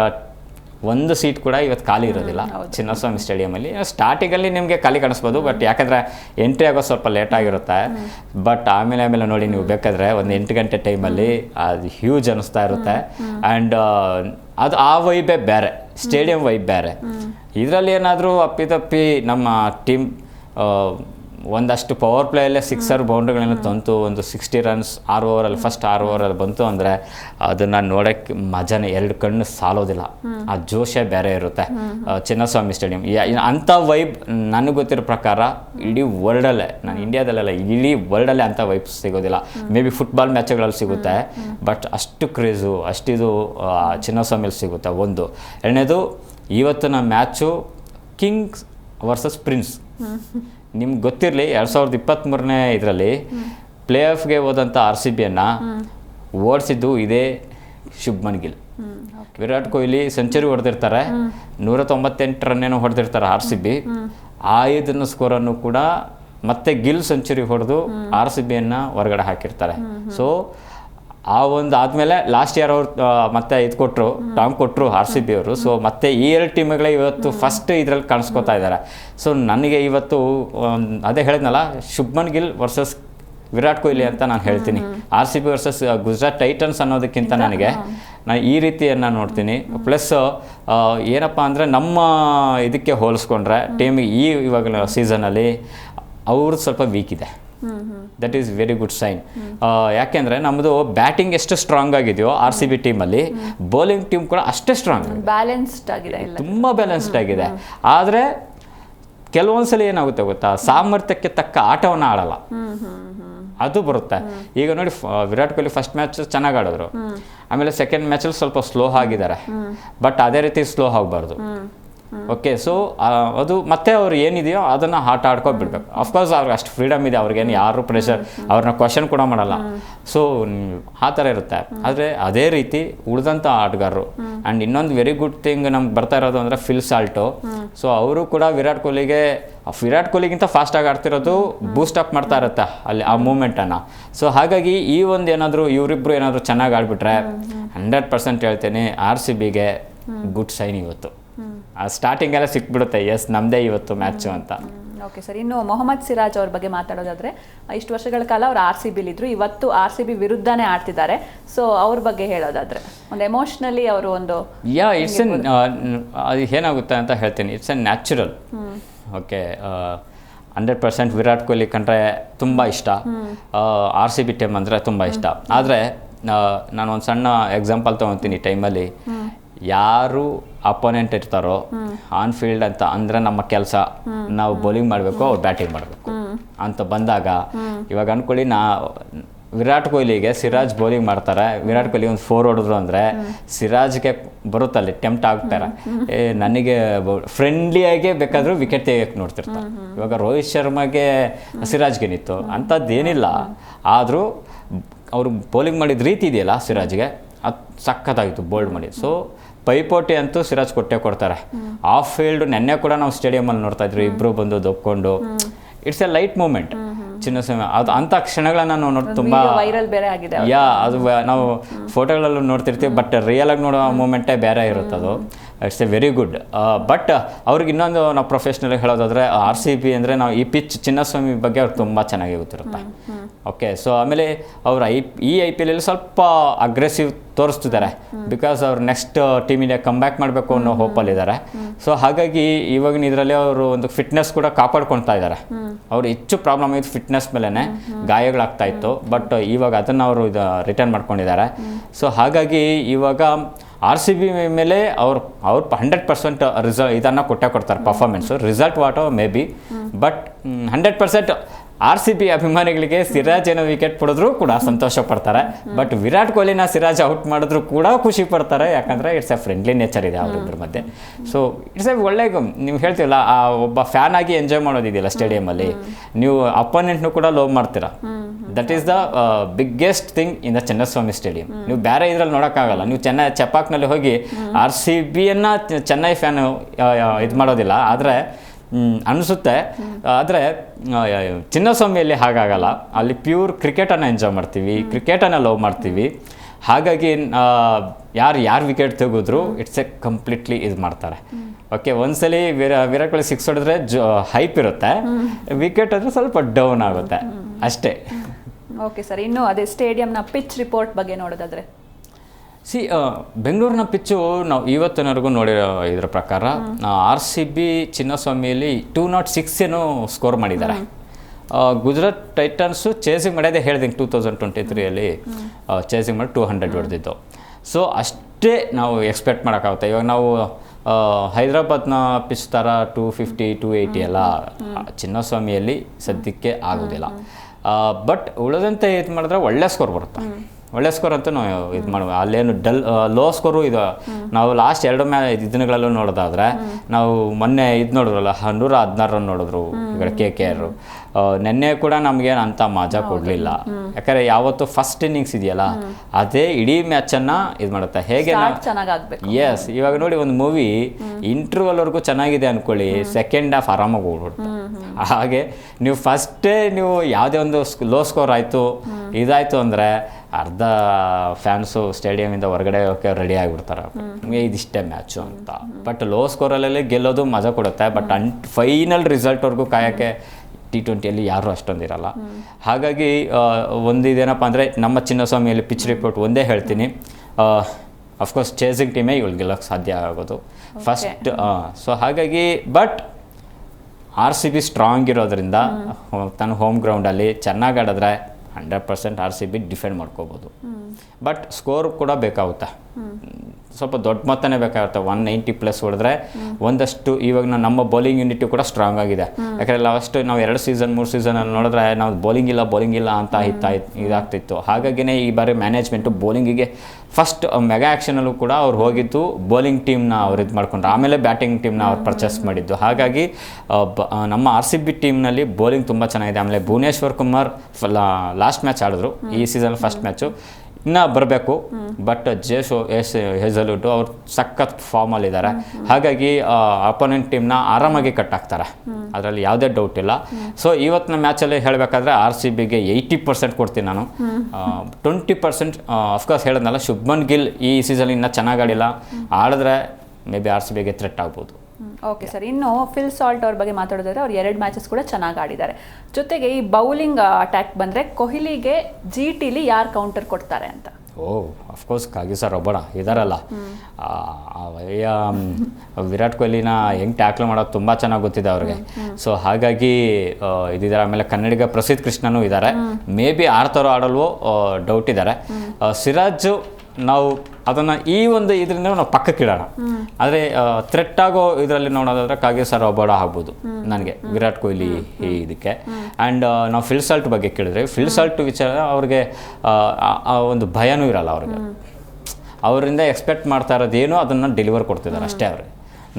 ಒಂದು ಸೀಟ್ ಕೂಡ ಇವತ್ತು ಖಾಲಿ ಇರೋದಿಲ್ಲ. ಚಿನ್ನಸ್ವಾಮಿ ಸ್ಟೇಡಿಯಮಲ್ಲಿ. ಸ್ಟಾರ್ಟಿಂಗಲ್ಲಿ ನಿಮಗೆ ಖಾಲಿ ಕಾಣಿಸ್ಬೋದು ಬಟ್ ಯಾಕಂದರೆ ಎಂಟ್ರಿ ಆಗೋ ಸ್ವಲ್ಪ ಲೇಟ್ ಆಗಿರುತ್ತೆ. ಬಟ್ ಆಮೇಲೆ ಆಮೇಲೆ ನೋಡಿ ನೀವು ಬೇಕಾದ್ರೆ ಒಂದು ಎಂಟು ಗಂಟೆ ಟೈಮಲ್ಲಿ ಅದು ಹ್ಯೂಜ್ ಅನ್ನಿಸ್ತಾ ಇರುತ್ತೆ. ಆ್ಯಂಡ್ ಅದು ಆ ವೈಬೇ ಬೇರೆ ಸ್ಟೇಡಿಯಂ ವೈಬ್ ಬೇರೆ. ಇದರಲ್ಲಿ ಏನಾದರೂ ಅಪ್ಪಿತಪ್ಪಿ ನಮ್ಮ ಟೀಮ್ ಒಂದಷ್ಟು ಪವರ್ ಪ್ಲೇಯಲ್ಲೇ ಸಿಕ್ಸರ್ ಬೌಂಡ್ರಿಗಳನ್ನು ತಂತು ಒಂದು ಸಿಕ್ಸ್ಟಿ ರನ್ಸ್ ಆರು ಓವರಲ್ಲಿ ಫಸ್ಟ್ ಆರು ಓವರಲ್ಲಿ ಬಂತು ಅಂದರೆ ಅದನ್ನು ನೋಡೋಕ್ಕೆ ಮಜಾನೇ ಎರಡು ಕಣ್ಣು ಸಾಲೋದಿಲ್ಲ. ಆ ಜೋಶೇ ಬೇರೆ ಇರುತ್ತೆ. ಚಿನ್ನಸ್ವಾಮಿ ಸ್ಟೇಡಿಯಂ ಅಂಥ ವೈಬ್ ನನಗೆ ಗೊತ್ತಿರೋ ಪ್ರಕಾರ ಇಡೀ ವರ್ಲ್ಡಲ್ಲೇ ನಾನು ಇಂಡಿಯಾದಲ್ಲೆಲ್ಲ ಇಡೀ ವರ್ಲ್ಡಲ್ಲೇ ಅಂಥ ವೈಬ್ ಸಿಗೋದಿಲ್ಲ. ಮೇ ಬಿ ಫುಟ್ಬಾಲ್ ಮ್ಯಾಚ್ಗಳಲ್ಲಿ ಸಿಗುತ್ತೆ ಬಟ್ ಅಷ್ಟು ಕ್ರೇಜು ಅಷ್ಟಿದು ಚಿನ್ನಸ್ವಾಮಿಯಲ್ಲಿ ಸಿಗುತ್ತೆ ಒಂದು. ಎರಡನೇದು ಇವತ್ತಿನ ಮ್ಯಾಚು ಕಿಂಗ್ಸ್ ವರ್ಸಸ್ ಪ್ರಿನ್ಸ್ ನಿಮ್ಗೆ ಗೊತ್ತಿರಲಿ ಎರಡು ಸಾವಿರದ ಇಪ್ಪತ್ತ್ಮೂರನೇ ಇದರಲ್ಲಿ ಪ್ಲೇ ಆಫ್ಗೆ ಹೋದಂಥ ಆರ್ ಸಿ ಬಿಯನ್ನು ಓಡಿಸಿದ್ದು ಇದೇ ಶುಭ್ಮನ್ ಗಿಲ್. ವಿರಾಟ್ ಕೊಹ್ಲಿ ಸೆಂಚುರಿ ಹೊಡೆದಿರ್ತಾರೆ ನೂರ ತೊಂಬತ್ತೆಂಟು ರನ್ನೇನೋ ಹೊಡೆದಿರ್ತಾರೆ ಆರ್ ಸಿ ಬಿ. ಆಯುಧನ ಸ್ಕೋರನ್ನು ಕೂಡ ಮತ್ತೆ ಗಿಲ್ ಸೆಂಚುರಿ ಹೊಡೆದು ಆರ್ ಸಿ ಬಿಯನ್ನು ಹೊರಗಡೆ ಹಾಕಿರ್ತಾರೆ. ಸೊ ಆ ಒಂದು ಆದಮೇಲೆ ಲಾಸ್ಟ್ ಇಯರ್ ಅವ್ರು ಮತ್ತೆ ಇದು ಕೊಟ್ಟರು ಟಾಮ್ ಕೊಟ್ಟರು ಆರ್ ಸಿ ಬಿ ಅವರು. ಸೊ ಮತ್ತೆ ಈ ಎರಡು ಟೀಮ್ಗಳೇ ಇವತ್ತು ಫಸ್ಟ್ ಇದರಲ್ಲಿ ಕಾಣಿಸ್ಕೊತಾ ಇದ್ದಾರೆ ಸೊ ನನಗೆ ಇವತ್ತು ಅದೇ ಹೇಳಿದ್ನಲ್ಲ ಶುಭ್ಮನ್ ಗಿಲ್ ವರ್ಸಸ್ ವಿರಾಟ್ ಕೊಹ್ಲಿ ಅಂತ ನಾನು ಹೇಳ್ತೀನಿ. R C B versus Gujarat Titans ಅನ್ನೋದಕ್ಕಿಂತ ನನಗೆ ನಾನು ಈ ರೀತಿಯನ್ನು ನೋಡ್ತೀನಿ. ಪ್ಲಸ್ ಏನಪ್ಪ ಅಂದರೆ ನಮ್ಮ ಇದಕ್ಕೆ ಹೋಲಿಸ್ಕೊಂಡ್ರೆ ಟೀಮಿಗೆ ಈ ಇವಾಗ ಸೀಸನಲ್ಲಿ ಅವ್ರದ್ದು ಸ್ವಲ್ಪ ವೀಕ್ ಇದೆ. That is very good sign ಯಾಕೆಂದ್ರೆ ನಮ್ಮದು ಬ್ಯಾಟಿಂಗ್ ಎಷ್ಟು ಸ್ಟ್ರಾಂಗ್ ಆಗಿದೆಯೋ ಆರ್ ಸಿ ಬಿ ಟೀಮಲ್ಲಿ ಬೌಲಿಂಗ್ ಟೀಮ್ ಕೂಡ ಅಷ್ಟೇ ಸ್ಟ್ರಾಂಗ್ ಬ್ಯಾಲೆನ್ಸ್ಡ್ ಆಗಿದೆ ತುಂಬ ಬ್ಯಾಲೆನ್ಸ್ಡ್ ಆಗಿದೆ. ಆದರೆ ಕೆಲವೊಂದ್ಸಲ ಏನಾಗುತ್ತೆ ಗೊತ್ತಾ? ಸಾಮರ್ಥ್ಯಕ್ಕೆ ತಕ್ಕ ಆಟವನ್ನು ಆಡಲ್ಲ. ಅದು ಬರುತ್ತೆ. ಈಗ ನೋಡಿ ವಿರಾಟ್ ಕೊಹ್ಲಿ ಫಸ್ಟ್ ಮ್ಯಾಚ್ ಚೆನ್ನಾಗಿ ಆಡಿದ್ರು. ಆಮೇಲೆ ಸೆಕೆಂಡ್ ಮ್ಯಾಚಲ್ಲಿ ಸ್ವಲ್ಪ ಸ್ಲೋ ಆಗಿದ್ದಾರೆ. ಬಟ್ ಅದೇ ರೀತಿ ಸ್ಲೋ ಆಗಬಾರ್ದು. ಓಕೆ ಸೊ ಅದು ಮತ್ತೆ ಅವ್ರು ಏನಿದೆಯೋ ಅದನ್ನು ಆಟ ಆಡ್ಕೊಬಿಡ್ಬೇಕು. ಅಫ್ಕೋರ್ಸ್ ಅವ್ರಿಗೆ ಅಷ್ಟು ಫ್ರೀಡಮ್ ಇದೆ ಅವ್ರಿಗೇನು ಯಾರು ಪ್ರೆಷರ್ ಅವ್ರನ್ನ ಕ್ವಶನ್ ಕೂಡ ಮಾಡಲ್ಲ. ಸೊ ಆ ಥರ ಇರುತ್ತೆ. ಆದರೆ ಅದೇ ರೀತಿ ಉಳಿದಂಥ ಆಟಗಾರರು. ಆ್ಯಂಡ್ ಇನ್ನೊಂದು ವೆರಿ ಗುಡ್ ಥಿಂಗ್ ನಮ್ಗೆ ಬರ್ತಾ ಇರೋದು ಅಂದರೆ ಫಿಲ್ ಸಾಲ್ಟು ಸೊ ಅವರು ಕೂಡ ವಿರಾಟ್ ಕೊಹ್ಲಿಗೆ ವಿರಾಟ್ ಕೊಹ್ಲಿಗಿಂತ ಫಾಸ್ಟಾಗಿ ಆಡ್ತಿರೋದು ಬೂಸ್ಟ್ ಅಪ್ ಮಾಡ್ತಾ ಇರುತ್ತೆ ಅಲ್ಲಿ ಆ ಮೂಮೆಂಟನ್ನು ಸೊ ಹಾಗಾಗಿ ಈ ಒಂದು ಏನಾದರೂ ಇವರಿಬ್ಬರು ಏನಾದರೂ ಚೆನ್ನಾಗಿ ಆಡ್ಬಿಟ್ರೆ ಹಂಡ್ರೆಡ್ ಪರ್ಸೆಂಟ್ ಹೇಳ್ತೇನೆ ಆರ್ ಸಿ ಬಿಗೆ ಗುಡ್ ಸೈನ್ ಇವತ್ತು. ಆ ಸ್ಟಾರ್ಟಿಂಗೆಲ್ಲ ಸಿಕ್ಬಿಡುತ್ತೆ. ಎಸ್ ನಮ್ದೇ ಇವತ್ತು ಮ್ಯಾಚು ಅಂತ. ಓಕೆ ಸರ್ ಇನ್ನು ಮೊಹಮ್ಮದ್ ಸಿರಾಜ್ ಅವ್ರ ಬಗ್ಗೆ ಮಾತಾಡೋದಾದ್ರೆ ಇಷ್ಟು ವರ್ಷಗಳ ಕಾಲ ಅವ್ರು ಆರ್ ಸಿ ಬಿಲಿದ್ರು ಇವತ್ತು ಆರ್ ಸಿ ಬಿ ವಿರುದ್ಧನೇ ಆಡ್ತಿದ್ದಾರೆ. ಸೊ ಅವ್ರ ಬಗ್ಗೆ ಹೇಳೋದಾದ್ರೆ ಒಂದು ಎಮೋಷ್ನಲಿ ಅವರು ಒಂದು ಯಾ ಇಟ್ಸ್ ಎನ್ ಅದು ಏನಾಗುತ್ತೆ ಅಂತ ಹೇಳ್ತೀನಿ. It's an natural okay hundred percent Virat Kohli ಕಂಡ್ರೆ ತುಂಬ ಇಷ್ಟ. ಆರ್ ಸಿ ಬಿ ಟೀಮ್ ಅಂದರೆ ತುಂಬ ಇಷ್ಟ. ಆದರೆ ನಾನು ಒಂದು ಸಣ್ಣ ಎಕ್ಸಾಂಪಲ್ ತೊಗೊತೀನಿ ಟೈಮಲ್ಲಿ ಯಾರು ಅಪೋನೆಂಟ್ ಇರ್ತಾರೋ ಆನ್ ಫೀಲ್ಡ್ ಅಂತ ಅಂದ್ರೆ ನಮ್ಮ ಕೆಲಸ. ನಾವು ಬೌಲಿಂಗ್ ಮಾಡಬೇಕು, ಅವ್ರು ಬ್ಯಾಟಿಂಗ್ ಮಾಡಬೇಕು. ಅಂತ ಬಂದಾಗ, ಇವಾಗ ಅನ್ಕೊಳ್ಳಿ ನಾ, ವಿರಾಟ್ ಕೊಹ್ಲಿಗೆ ಸಿರಾಜ್ ಬೌಲಿಂಗ್ ಮಾಡ್ತಾರೆ. ವಿರಾಟ್ ಕೊಹ್ಲಿ ಒಂದು ಫೋರ್ ಹೊಡೆದ್ರು ಅಂದರೆ ಸಿರಾಜ್ಗೆ ಬರುತ್ತಲ್ಲಿ ಟೆಂಪ್ಟ್ ಆಗ್ತಾರೆ. ಏ, ನನಗೆ ಫ್ರೆಂಡ್ಲಿಯಾಗೆ ಬೇಕಾದರೂ ವಿಕೆಟ್ ತೆಗಿಯೋಕೆ ನೋಡ್ತಿರ್ತಾರೆ. ಇವಾಗ ರೋಹಿತ್ ಶರ್ಮಾಗೆ ಸಿರಾಜ್ಗೆ ನಿತ್ತು ಅಂಥದ್ದೇನಿಲ್ಲ. ಆದರೂ, ಅವರು ಬೌಲಿಂಗ್ ಮಾಡಿದ ರೀತಿ ಇದೆಯಲ್ಲ ಸಿರಾಜ್ಗೆ? ಅದು ಸಖತ್ತಾಗಿತ್ತು ಬೋಲ್ಡ್ ಮಾಡಿ ಸೊ ಪೈಪೋಟಿ ಅಂತೂ ಸಿರಾಜ್ ಕೊಟ್ಟೆ ಕೊಡ್ತಾರೆ. ಆಫ್ ಫೀಲ್ಡ್ ನೆನ್ನೆ ಕೂಡ ನಾವು ಸ್ಟೇಡಿಯಮಲ್ಲಿ ನೋಡ್ತಾ ಇದ್ರು ಇಬ್ಬರು ಬಂದು ದೊಪ್ಕೊಂಡು it's a light moment Chinnaswamy ಅದು ಅಂಥ ಕ್ಷಣಗಳನ್ನ ನಾವು ನೋಡಿ ತುಂಬ ವೈರಲ್ ಬೇರೆ ಆಗಿದೆ ಯಾ ಅದು ನಾವು ಫೋಟೋಗಳಲ್ಲೂ ನೋಡ್ತಿರ್ತೀವಿ ಬಟ್ ರಿಯಲ್ ಆಗಿ ನೋಡೋ ಮೂಮೆಂಟೇ ಬೇರೆ ಇರುತ್ತೆ ಅದು it's a very good but ಅವ್ರಿಗೆ ಇನ್ನೊಂದು ನಾವು ಪ್ರೊಫೆಷ್ನಲ್ ಹೇಳೋದಾದರೆ ಆರ್ ಸಿ ಬಿ ಅಂದರೆ ನಾವು ಈ ಪಿಚ್ ಚಿನ್ನಸ್ವಾಮಿ ಬಗ್ಗೆ ಅವ್ರಿಗೆ ತುಂಬ ಚೆನ್ನಾಗಿ ಗೊತ್ತಿರುತ್ತೆ ಓಕೆ ಸೊ ಆಮೇಲೆ ಅವರು ಐ ಈ ಐ ಪಿ ಎಲ್ ಸ್ವಲ್ಪ ಅಗ್ರೆಸಿವ್ ತೋರಿಸ್ತಿದ್ದಾರೆ. ಬಿಕಾಸ್ ಅವ್ರು next team India come back ಮಾಡಬೇಕು ಅನ್ನೋ ಹೋಪಲ್ಲಿದ್ದಾರೆ ಸೊ ಹಾಗಾಗಿ ಇವಾಗಿನ ಇದರಲ್ಲಿ ಅವರು ಒಂದು ಫಿಟ್ನೆಸ್ ಕೂಡ ಕಾಪಾಡ್ಕೊಳ್ತಾ ಇದ್ದಾರೆ. ಅವ್ರು ಹೆಚ್ಚು ಪ್ರಾಬ್ಲಮ್ ಇತ್ತು ಫಿಟ್ನೆಸ್ ಮೇಲೇ ಗಾಯಗಳಾಗ್ತಾ ಇತ್ತು. ಬಟ್ ಇವಾಗ ಅದನ್ನು ಅವರು ಇದು ರಿಟರ್ನ್ ಮಾಡ್ಕೊಂಡಿದ್ದಾರೆ. ಸೊ ಹಾಗಾಗಿ ಇವಾಗ ಆರ್ ಸಿ ಬಿ ಮೇಲೆ ಅವ್ರು ಅವ್ರು ಹಂಡ್ರೆಡ್ ಪರ್ಸೆಂಟ್ ರಿಸಲ್ ಇದನ್ನು ಕೊಟ್ಟೆ ಕೊಡ್ತಾರೆ performance result ವಾಟೋ maybe but hundred percent R C B ಅಭಿಮಾನಿಗಳಿಗೆ ಸಿರಾಜ್ ಏನೋ ವಿಕೆಟ್ ಪಡೆದ್ರು ಕೂಡ ಸಂತೋಷ ಪಡ್ತಾರೆ. ಬಟ್ ವಿರಾಟ್ ಕೊಹ್ಲಿನ ಸಿರಾಜ್ ಔಟ್ ಮಾಡಿದ್ರು ಕೂಡ ಖುಷಿ ಪಡ್ತಾರೆ. ಯಾಕಂದರೆ ಇಟ್ಸ್ ಎ ಫ್ರೆಂಡ್ಲಿ ನೇಚರ್ ಇದೆ ಅವರಿಬ್ಬರ ಮಧ್ಯೆ. ಸೊ ಇಟ್ಸ್ ಎ ಒಳ್ಳೆ ನೀವು ಹೇಳ್ತೀವಲ್ಲ ಆ ಒಬ್ಬ ಫ್ಯಾನ್ ಆಗಿ ಎಂಜಾಯ್ ಮಾಡೋದಿದೆಯಲ್ಲ ಸ್ಟೇಡಿಯಮಲ್ಲಿ ನೀವು ಅಪೋನೆಂಟ್ನು ಕೂಡ ಲವ್ ಮಾಡ್ತೀರಾ? That is the biggest thing in the Chinnaswamy stadium ನೀವು ಬೇರೆ ಇದ್ರಲ್ಲಿ ನೋಡೋಕ್ಕಾಗಲ್ಲ. ನೀವು ಚೆನ್ನೈ ಚಪಾಕ್ನಲ್ಲಿ ಹೋಗಿ ಆರ್ ಸಿ ಬಿಯನ್ನು ಚೆನ್ನೈ ಫ್ಯಾನ್ ಇದು ಮಾಡೋದಿಲ್ಲ. ಆದರೆ ಅನಿಸುತ್ತೆ. ಆದರೆ ಚಿನ್ನಸ್ವಾಮಿಯಲ್ಲಿ ಹಾಗಾಗಲ್ಲ. ಅಲ್ಲಿ ಪ್ಯೂರ್ ಕ್ರಿಕೆಟನ್ನು ಎಂಜಾಯ್ ಮಾಡ್ತೀವಿ. ಕ್ರಿಕೆಟನ್ನು ಲವ್ ಮಾಡ್ತೀವಿ. ಹಾಗಾಗಿ ಯಾರು ಯಾರು ವಿಕೆಟ್ ತೆಗೆದ್ರು ಇಟ್ಸ್ ಎ ಕಂಪ್ಲೀಟ್ಲಿ ಇದು ಮಾಡ್ತಾರೆ. ಓಕೆ ಒಂದ್ಸಲಿ ವಿರಾ ವಿರಾಟ್ ಕೊಹ್ಲಿ ಸಿಕ್ಸ್ ಹೊಡೆದ್ರೆ ಜ ಹೈಪ್ ಇರುತ್ತೆ. ವಿಕೆಟ್ ಅಂದರೆ ಸ್ವಲ್ಪ ಡೌನ್ ಆಗುತ್ತೆ. ಅಷ್ಟೇ. ಓಕೆ ಸರ್ ಇನ್ನು ಅದೇ ಸ್ಟೇಡಿಯಂನ ಪಿಚ್ ರಿಪೋರ್ಟ್ ಬಗ್ಗೆ ನೋಡೋದಾದ್ರೆ. ಸಿ ಬೆಂಗಳೂರಿನ ಪಿಚ್ಚು ನಾವು ಇವತ್ತಿನವರೆಗೂ ನೋಡಿರೋ ಇದರ ಪ್ರಕಾರ ಆರ್ ಸಿ ಬಿ ಚಿನ್ನಸ್ವಾಮಿಯಲ್ಲಿ ಟೂ ನಾಟ್ ಸಿಕ್ಸ್ ಏನೋ ಸ್ಕೋರ್ ಮಾಡಿದ್ದಾರೆ. ಗುಜರಾತ್ ಟೈಟನ್ಸು ಚೇಸಿಂಗ್ ಮಾಡೋದೇ ಹೇಳ್ದಂಗೆ ಟೂ ತೌಸಂಡ್ ಟ್ವೆಂಟಿ ತ್ರೀಯಲ್ಲಿ ಚೇಸಿಂಗ್ ಮಾಡಿ ಟೂ ಹಂಡ್ರೆಡ್ ಹೊಡೆದಿದ್ದು. ಸೊ ಅಷ್ಟೇ ನಾವು ಎಕ್ಸ್ಪೆಕ್ಟ್ ಮಾಡೋಕ್ಕಾಗುತ್ತೆ. ಇವಾಗ ನಾವು ಹೈದರಾಬಾದ್ನ ಪಿಚ್ ಥರ ಟೂ ಫಿಫ್ಟಿ ಟೂ ಏಯ್ಟಿ ಎಲ್ಲ ಚಿನ್ನಸ್ವಾಮಿಯಲ್ಲಿ ಸದ್ಯಕ್ಕೆ ಆಗೋದಿಲ್ಲ. ಬಟ್ ಉಳಿದಂತೆ ಇದು ಮಾಡಿದ್ರೆ ಒಳ್ಳೆ ಸ್ಕೋರ್ ಬರುತ್ತೆ. ಒಳ್ಳೆ ಸ್ಕೋರ್ ಅಂತ ನಾವು ಇದು ಮಾಡುವ. ಅಲ್ಲೇನು ಡಲ್ ಲೋ ಸ್ಕೋರು ಇದು. ನಾವು ಲಾಸ್ಟ್ ಎರಡು ಮ್ಯಾ ದಿನಗಳಲ್ಲೂ ನೋಡೋದಾದ್ರೆ ನಾವು ಮೊನ್ನೆ ಇದು ನೋಡಿದ್ರಲ್ಲ ನೂರ ಹದಿನಾರು ರನ್ ನೋಡಿದ್ರು ಈಗ ಕೆ ಕೆ ಆರ್ ನೆನ್ನೆ ಕೂಡ ನಮಗೇನು ಅಂತ ಮಜಾ ಕೊಡಲಿಲ್ಲ. ಯಾಕಂದರೆ ಯಾವತ್ತು ಫಸ್ಟ್ ಇನ್ನಿಂಗ್ಸ್ ಇದೆಯಲ್ಲ ಅದೇ ಇಡೀ ಮ್ಯಾಚನ್ನು ಇದು ಮಾಡುತ್ತೆ. ಹೇಗೆ ಎಸ್ ಇವಾಗ ನೋಡಿ ಒಂದು ಮೂವಿ ಇಂಟರ್ವಲ್ವರೆಗೂ ಚೆನ್ನಾಗಿದೆ ಅನ್ಕೊಳ್ಳಿ ಸೆಕೆಂಡ್ ಹಾಫ್ ಆರಾಮಾಗಿ ಹೋಗ್ಬಿಡುತ್ತೆ ಹಾಗೆ ನೀವು ಫಸ್ಟೇ ನೀವು ಯಾವುದೇ ಒಂದು ಲೋ ಸ್ಕೋರ್ ಆಯಿತು ಇದಾಯಿತು ಅಂದರೆ ಅರ್ಧ ಫ್ಯಾನ್ಸು ಸ್ಟೇಡಿಯಮಿಂದ ಹೊರಗಡೆ ಹೋಗೋಕ್ಕೆ ರೆಡಿ ಆಗಿಬಿಡ್ತಾರೆ. ನಮಗೆ ಇದಿಷ್ಟೇ ಮ್ಯಾಚು ಅಂತ. ಬಟ್ ಲೋ ಸ್ಕೋರಲ್ಲೇ ಗೆಲ್ಲೋದು ಮಜಾ ಕೊಡುತ್ತೆ. ಬಟ್ ಅನ್ ಫೈನಲ್ ರಿಸಲ್ಟ್ವರೆಗೂ ಕಾಯೋಕ್ಕೆ ಟಿ ಟ್ವೆಂಟಿಯಲ್ಲಿ ಯಾರೂ ಅಷ್ಟೊಂದು ಇರಲ್ಲ. ಹಾಗಾಗಿ ಒಂದು ಇದೇನಪ್ಪ ಅಂದರೆ ನಮ್ಮ ಚಿನ್ನಸ್ವಾಮಿಯಲ್ಲಿ ಪಿಚ್ ರಿಪೋರ್ಟ್ ಒಂದೇ ಹೇಳ್ತೀನಿ. ಅಫ್ಕೋರ್ಸ್ ಚೇಸಿಂಗ್ ಟೀಮೇ ಇವಳು ಗೆಲ್ಲೋಕ್ಕೆ ಸಾಧ್ಯ ಆಗೋದು. ಫಸ್ಟ್ ಸೊ ಹಾಗಾಗಿ but R C B strong ಇರೋದ್ರಿಂದ ತನ್ನ ಹೋಮ್ ಗ್ರೌಂಡಲ್ಲಿ ಚೆನ್ನಾಗಿ ಆಡಿದ್ರೆ hundred percent R C B defend ಮಾಡ್ಕೋಬೋದು. ಬಟ್ ಸ್ಕೋರ್ ಕೂಡ ಬೇಕಾಗುತ್ತೆ? ಸ್ವಲ್ಪ ದೊಡ್ಡ ಮೊತ್ತನೇ ಬೇಕಾಗುತ್ತೆ. ಒನ್ ನೈಂಟಿ ಪ್ಲಸ್ ಹೊಡೆದ್ರೆ ಒಂದಷ್ಟು ಇವಾಗ ನಮ್ಮ ಬೌಲಿಂಗ್ ಯೂನಿಟಿ ಕೂಡ ಸ್ಟ್ರಾಂಗ್ ಆಗಿದೆ. ಯಾಕಂದರೆ ಲಾಸ್ಟ್ ನಾವು ಎರಡು ಸೀಸನ್ ಮೂರು ಸೀಸನಲ್ಲಿ ನೋಡಿದ್ರೆ ನಾವು ಬೌಲಿಂಗ್ ಇಲ್ಲ ಬೌಲಿಂಗ್ ಇಲ್ಲ ಅಂತ ಇತ್ತ ಇದಾಗ್ತಿತ್ತು. ಹಾಗಾಗಿನೇ ಈ ಬಾರಿ ಮ್ಯಾನೇಜ್ಮೆಂಟು ಬೌಲಿಂಗಿಗೆ ಫಸ್ಟ್ ಮೆಗಾ ಆ್ಯಕ್ಷನಲ್ಲೂ ಕೂಡ ಅವ್ರು ಹೋಗಿದ್ದು ಬೌಲಿಂಗ್ ಟೀಮ್ನ ಅವ್ರು ಇದು ಮಾಡ್ಕೊಂಡ್ರು. ಆಮೇಲೆ ಬ್ಯಾಟಿಂಗ್ ಟೀಮ್ನ ಅವ್ರು ಪರ್ಚೇಸ್ ಮಾಡಿದ್ದು. ಹಾಗಾಗಿ ಬ- ನಮ್ಮ ಆರ್ ಸಿ ಬಿ ಟೀಮ್ನಲ್ಲಿ ಬೌಲಿಂಗ್ ತುಂಬ ಚೆನ್ನಾಗಿದೆ. ಆಮೇಲೆ ಭುವನೇಶ್ವರ್ ಕುಮಾರ್ ಲಾಸ್ಟ್ ಮ್ಯಾಚ್ ಆಡಿದ್ರು. ಈ ಸೀಸನ್ ಫಸ್ಟ್ ಮ್ಯಾಚು ಇನ್ನೂ ಬರಬೇಕು. ಬಟ್ ಜೇಸು ಎಸ್ ಹೆಸಲುಟು ಅವ್ರು ಸಖತ್ ಫಾರ್ಮಲ್ಲಿದ್ದಾರೆ ಹಾಗಾಗಿ ಅಪೋನೆಂಟ್ ಟೀಮ್ನ ಆರಾಮಾಗಿ ಕಟ್ ಹಾಕ್ತಾರೆ ಅದರಲ್ಲಿ ಯಾವುದೇ ಡೌಟ್ ಇಲ್ಲ. ಸೊ ಇವತ್ತಿನ ಮ್ಯಾಚಲ್ಲಿ ಹೇಳಬೇಕಾದ್ರೆ ಆರ್ ಸಿ ಬಿಗೆ ಏಯ್ಟಿ ಪರ್ಸೆಂಟ್ ಕೊಡ್ತೀನಿ ನಾನು. ಟ್ವೆಂಟಿ ಪರ್ಸೆಂಟ್ ಅಫ್ಕೋರ್ಸ್ ಹೇಳಿದ್ನಲ್ಲ ಶುಭ್ಮನ್ ಗಿಲ್ ಈ ಸೀಸನ್ ಇನ್ನೂ ಚೆನ್ನಾಗಿ ಆಡಿಲ್ಲ. ಆಡಿದ್ರೆ ಮೇ ಬಿ ಆರ್ ಸಿ ಬಿಗೆ ಥ್ರೆಟ್ ಆಗ್ಬೋದು. ಓಕೆ ಸರ್ ಇನ್ನು ಫಿಲ್ ಸಾಲ್ಟ್ ಅವ್ರ ಬಗ್ಗೆ ಮಾತಾಡೋದಾದ್ರೆ ಅವ್ರು ಎರಡು ಮ್ಯಾಚಸ್ ಕೂಡ ಚೆನ್ನಾಗಿ ಆಡಿದ್ದಾರೆ. ಜೊತೆಗೆ ಈ ಬೌಲಿಂಗ್ ಅಟ್ಯಾಕ್ ಬಂದರೆ ಕೊಹ್ಲಿಗೆ ಜಿ ಟಿಲಿ ಯಾರು ಕೌಂಟರ್ ಕೊಡ್ತಾರೆ ಅಂತ? ಓ ಅಫ್ಕೋರ್ಸ್ ಕಾಗಿ ಸರ್ ಒಬ್ಬಣ ಇದಾರಲ್ಲ. ವಿರಾಟ್ ಕೊಹ್ಲಿನ ಹೆಂಗೆ ಟ್ಯಾಕ್ಲ್ ಮಾಡೋದು ತುಂಬ ಚೆನ್ನಾಗಿ ಗೊತ್ತಿದೆ ಅವ್ರಿಗೆ. ಸೊ ಹಾಗಾಗಿ ಇದಿದ್ದಾರೆ ಆಮೇಲೆ ಕನ್ನಡಿಗ ಪ್ರಸಿದ್ಧ ಕೃಷ್ಣನೂ ಇದ್ದಾರೆ ಮೇ ಬಿ ಆಡ್ತಾರೋ ಆಡಲ್ವೋ ಡೌಟ್ ಇದ್ದಾರೆ ಸಿರಾಜು ನಾವು ಅದನ್ನು ಈ ಒಂದು ಇದರಿಂದ ನಾವು ಪಕ್ಕಕ್ಕೆ ಇಡೋಣ ಆದರೆ ಥ್ರೆಟ್ ಆಗೋ ಇದರಲ್ಲಿ ನೋಡೋದಾದ್ರೆ ಕಾಗೆ ಸರ್ ಒಬ್ಬಡ ಆಗ್ಬೋದು ನನಗೆ. ವಿರಾಟ್ ಕೊಹ್ಲಿ ಈ ಇದಕ್ಕೆ. ಆ್ಯಂಡ್ ನಾವು ಫಿಲ್ಸಾಲ್ಟ್ ಬಗ್ಗೆ ಕೇಳಿದ್ರೆ ಫಿಲ್ಸಾಲ್ಟ್ ವಿಚಾರ ಅವ್ರಿಗೆ ಆ ಒಂದು ಭಯನೂ ಇರಲ್ಲ ಅವ್ರಿಗೆ. ಅವರಿಂದ ಎಕ್ಸ್ಪೆಕ್ಟ್ ಮಾಡ್ತಾ ಇರೋದೇನೋ ಅದನ್ನು ಡೆಲಿವರ್ ಕೊಡ್ತಿದ್ದಾರೆ ಅಷ್ಟೇ ಅವ್ರಿಗೆ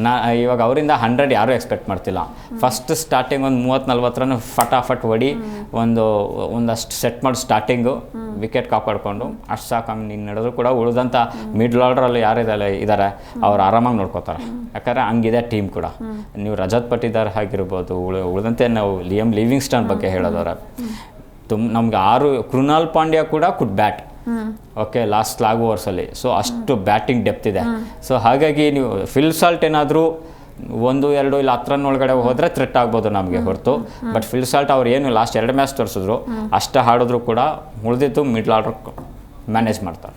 ನಾ, ಇವಾಗ ಅವರಿಂದ ಹಂಡ್ರೆಡ್ ಯಾರೂ ಎಕ್ಸ್ಪೆಕ್ಟ್ ಮಾಡ್ತಿಲ್ಲ. ಫಸ್ಟ್ ಸ್ಟಾರ್ಟಿಂಗ್ ಒಂದು ಮೂವತ್ತು ನಲ್ವತ್ತು ರನ್ ಫಟಾಫಟ್ ಹೊಡಿ, ಒಂದು, ಒಂದಷ್ಟು ಸೆಟ್ ಮಾಡಿ ಸ್ಟಾರ್ಟಿಂಗು ವಿಕೆಟ್ ಕಾಪಾಡಿಕೊಂಡು, ಅಷ್ಟು ಸಾಕು, ಆಮೇಲೆ ನೀನು ನಡೆದ್ರು ಕೂಡ ಉಳಿದಂಥ ಮಿಡ್ಲ್ ಆರ್ಡ್ರಲ್ಲಿ ಯಾರಿದ್ದಾರೆ ಇದ್ದಾರೆ ಅವ್ರು ಆರಾಮಾಗಿ ನೋಡ್ಕೋತಾರೆ. ಯಾಕಂದರೆ ಹಂಗಿದೆ ಟೀಮ್ ಕೂಡ. ನೀವು ರಜತ್ ಪಟ್ಟಿದಾರ್ ಆಗಿರ್ಬೋದು ಉಳಿ, ಉಳಿದಂತೆ ನಾವು ಲಿಯಮ್ ಲಿವಿಂಗ್ಸ್ಟನ್ ಬಗ್ಗೆ ಹೇಳೋದವ್ರೆ ತುಂಬ ನಮ್ಗೆ ಆರು, ಕೃಣಾಲ್ ಪಾಂಡ್ಯ ಕೂಡ ಕುಡ್ ಬ್ಯಾಟ್ ಓಕೆ ಲಾಸ್ಟ್ ಲಾಗ್ ಓವರ್ಸಲ್ಲಿ ಸೊ ಅಷ್ಟು ಬ್ಯಾಟಿಂಗ್ ಡೆಪ್ತ್ ಇದೆ. ಸೊ ಹಾಗಾಗಿ ನೀವು ಫಿಲ್ ಸಾಲ್ಟ್ ಏನಾದರೂ ಒಂದು ಎರಡು ಇಲ್ಲ ಒಳಗಡೆ ಹೋದರೆ ಥ್ರೆಟ್ ಆಗ್ಬೋದು ನಮಗೆ ಹೊರತು. ಬಟ್ ಫಿಲ್ ಸಾಲ್ಟ್ ಅವ್ರು ಏನು ಲಾಸ್ಟ್ ಎರಡು ಮ್ಯಾಚ್ ತೋರಿಸಿದ್ರು ಅಷ್ಟು ಹಾಡಿದ್ರು ಕೂಡ ಉಳಿದಿದ್ದು ಮಿಡ್ಲ್ ಆರ್ಡರ್ ಮ್ಯಾನೇಜ್ ಮಾಡ್ತಾರೆ.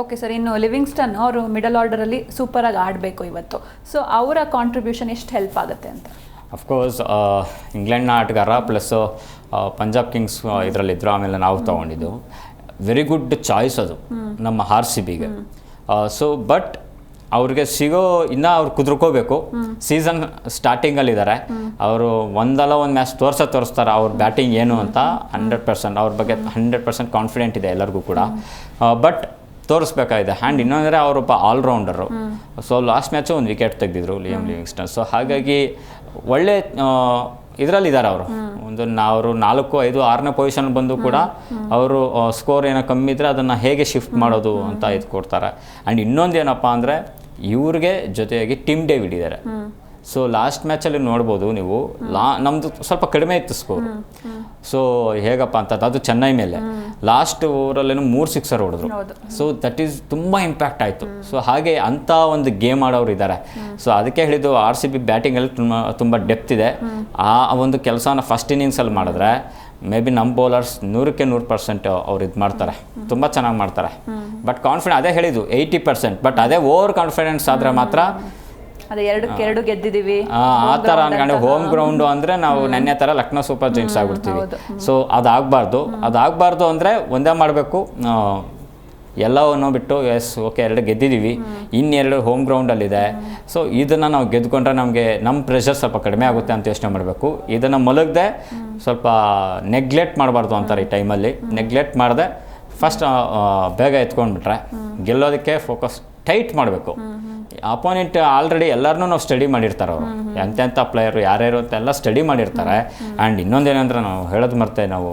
ಓಕೆ ಸರ್ ಇನ್ನು ಲಿವಿಂಗ್ಸ್ಟನ್ ಅವರು ಮಿಡಲ್ ಆರ್ಡರಲ್ಲಿ ಸೂಪರಾಗಿ ಆಡಬೇಕು ಇವತ್ತು. ಸೊ ಅವರ ಕಾಂಟ್ರಿಬ್ಯೂಷನ್ ಎಷ್ಟು ಹೆಲ್ಪ್ ಆಗುತ್ತೆ ಅಂತ? ಅಫ್ಕೋರ್ಸ್ ಇಂಗ್ಲೆಂಡ್ನ ಆಟಗಾರ ಪ್ಲಸ್ ಪಂಜಾಬ್ ಕಿಂಗ್ಸ್ ಇದರಲ್ಲಿದ್ದರು ಆಮೇಲೆ ನಾವು ತೊಗೊಂಡಿದ್ದು. ವೆರಿ ಗುಡ್ ಚಾಯ್ಸ್ ಅದು ನಮ್ಮ ಆರ್ ಸಿ ಬಿಗೆ ಸೊ ಬಟ್ ಅವ್ರಿಗೆ ಸಿಗೋ ಇನ್ನೂ ಅವ್ರು ಕುದುರ್ಕೋಬೇಕು. ಸೀಸನ್ ಸ್ಟಾರ್ಟಿಂಗಲ್ಲಿದ್ದಾರೆ ಅವರು ಒಂದಲ್ಲ ಒಂದು ಮ್ಯಾಚ್ ತೋರ್ಸ ತೋರಿಸ್ತಾರೆ ಅವ್ರ ಬ್ಯಾಟಿಂಗ್ ಏನು ಅಂತ ಹಂಡ್ರೆಡ್ ಪರ್ಸೆಂಟ್ ಅವ್ರ ಬಗ್ಗೆ ಹಂಡ್ರೆಡ್ ಪರ್ಸೆಂಟ್ ಕಾನ್ಫಿಡೆಂಟ್ ಇದೆ ಎಲ್ಲರಿಗೂ ಕೂಡ. ಬಟ್ ತೋರಿಸ್ಬೇಕಾಗಿದೆ. ಆ್ಯಂಡ್ ಇನ್ನೊಂದರೆ ಅವರೊಬ್ಬ ಆಲ್ರೌಂಡರು ಸೊ ಲಾಸ್ಟ್ ಮ್ಯಾಚು ಒಂದು ವಿಕೆಟ್ ತೆಗೆದಿದ್ರು ಲಿಯಮ್ ಲಿವಿಂಗ್ಸ್ಟನ್ ಸೊ ಹಾಗಾಗಿ ಒಳ್ಳೆ ಇದರಲ್ಲಿದ್ದಾರೆ ಅವರು. ಒಂದು ಅವರು ನಾಲ್ಕು, ಐದು, ಆರನೇ ಪೊಸಿಷನ್ ಬಂದು ಕೂಡ ಅವರು ಸ್ಕೋರ್ ಏನೋ ಕಮ್ಮಿ ಇದ್ದರೆ ಅದನ್ನು ಹೇಗೆ ಶಿಫ್ಟ್ ಮಾಡೋದು ಅಂತ ಇದು ಕೊಡ್ತಾರೆ. ಆ್ಯಂಡ್ ಇನ್ನೊಂದು ಏನಪ್ಪ ಅಂದರೆ ಇವ್ರಿಗೆ ಜೊತೆಯಾಗಿ ಟಿಮ್ ಡೇವಿಡ್ ಇದ್ದಾರೆ. ಸೊ ಲಾಸ್ಟ್ ಮ್ಯಾಚಲ್ಲಿ ನೋಡ್ಬೋದು ನೀವು. ಲಾ ನಮ್ಮದು ಸ್ವಲ್ಪ ಕಡಿಮೆ ಇತ್ತು ಸ್ಕೋರ್ ಸೊ ಹೇಗಪ್ಪ ಅಂತ ಅದು ಚೆನ್ನೈ ಮೇಲೆ. ಲಾಸ್ಟ್ ಓವರಲ್ಲೇನು ಮೂರು ಸಿಕ್ಸರ್ ಹೊಡೆದ್ರು. ಸೊ ದಟ್ ಈಸ್ ತುಂಬ ಇಂಪ್ಯಾಕ್ಟ್ ಆಯಿತು. ಸೊ ಹಾಗೆ ಅಂಥ ಒಂದು ಗೇಮ್ ಆಡೋರು ಇದ್ದಾರೆ ಸೊ ಅದಕ್ಕೆ ಹೇಳಿದ್ದು ಆರ್ ಸಿ ಬಿ ಬ್ಯಾಟಿಂಗಲ್ಲಿ ತುಂಬ ತುಂಬ ಡೆಪ್ತ್ ಇದೆ. ಆ ಒಂದು ಕೆಲಸನ ಫಸ್ಟ್ ಇನ್ನಿಂಗ್ಸಲ್ಲಿ ಮಾಡಿದ್ರೆ ಮೇ ಬಿ ನಮ್ಮ ಬೌಲರ್ಸ್ ನೂರಕ್ಕೆ ನೂರು ಪರ್ಸೆಂಟ್ ಅವ್ರು ಇದು ಮಾಡ್ತಾರೆ. ತುಂಬ ಚೆನ್ನಾಗಿ ಮಾಡ್ತಾರೆ. ಬಟ್ ಕಾನ್ಫಿಡೆಂಟ್ ಅದೇ ಹೇಳಿದ್ದು ಏಯ್ಟಿ ಪರ್ಸೆಂಟ್ ಬಟ್ ಅದೇ ಓವರ್ ಕಾನ್ಫಿಡೆನ್ಸ್ ಆದರೆ ಮಾತ್ರ ಅದೇ ಎರಡಕ್ಕೆ ಎರಡು ಗೆದ್ದಿದೀವಿ ಆ ಥರ ಅನ್ಕೊಂಡು ಹೋಮ್ ಗ್ರೌಂಡು ಅಂದರೆ ನಾವು ನೆನ್ನೆ ಥರ ಲಕ್ನೋ ಸೂಪರ್ ಜೈಂಟ್ಸ್ ಆಗ್ಬಿಡ್ತೀವಿ. ಸೊ ಅದಾಗಬಾರ್ದು. ಅದಾಗಬಾರ್ದು ಅಂದರೆ ಒಂದೇ ಮಾಡಬೇಕು. ಎಲ್ಲವನ್ನು ಬಿಟ್ಟು ಎಸ್ ಓಕೆ ಎರಡು ಗೆದ್ದಿದ್ದೀವಿ. ಇನ್ನೆರಡು ಹೋಮ್. ಗ್ರೌಂಡಲ್ಲಿದೆ ಸೊ ಇದನ್ನು ನಾವು ಗೆದ್ದುಕೊಂಡ್ರೆ ನಮಗೆ ನಮ್ಮ ಪ್ರೆಷರ್ ಸ್ವಲ್ಪ ಕಡಿಮೆ ಆಗುತ್ತೆ ಅಂತ ಯೋಚನೆ ಮಾಡಬೇಕು. ಇದನ್ನು ಮಲಗದೆ ಸ್ವಲ್ಪ ನೆಗ್ಲೆಕ್ಟ್ ಮಾಡಬಾರ್ದು ಅಂತಾರೆ ಈ ಟೈಮಲ್ಲಿ ನೆಗ್ಲೆಕ್ಟ್ ಮಾಡದೆ ಫಸ್ಟ್ ಬೇಗ ಎತ್ಕೊಂಡ್ಬಿಟ್ರೆ ಗೆಲ್ಲೋದಕ್ಕೆ ಫೋಕಸ್ ಟೈಟ್ ಮಾಡಬೇಕು. ಅಪೋನೆಂಟ್ ಆಲ್ರೆಡಿ ಎಲ್ಲರನ್ನೂ ನಾವು ಸ್ಟಡಿ ಮಾಡಿರ್ತಾರೆ ಅವರು. ಎಂತೆಂಥ ಪ್ಲೇಯರು ಯಾರ್ಯಾರು ಅಂತ ಎಲ್ಲ ಸ್ಟಡಿ ಮಾಡಿರ್ತಾರೆ. ಆ್ಯಂಡ್ ಇನ್ನೊಂದೇನಂದ್ರೆ ನಾವು ಹೇಳೋದು ಮತ್ತೆ ನಾವು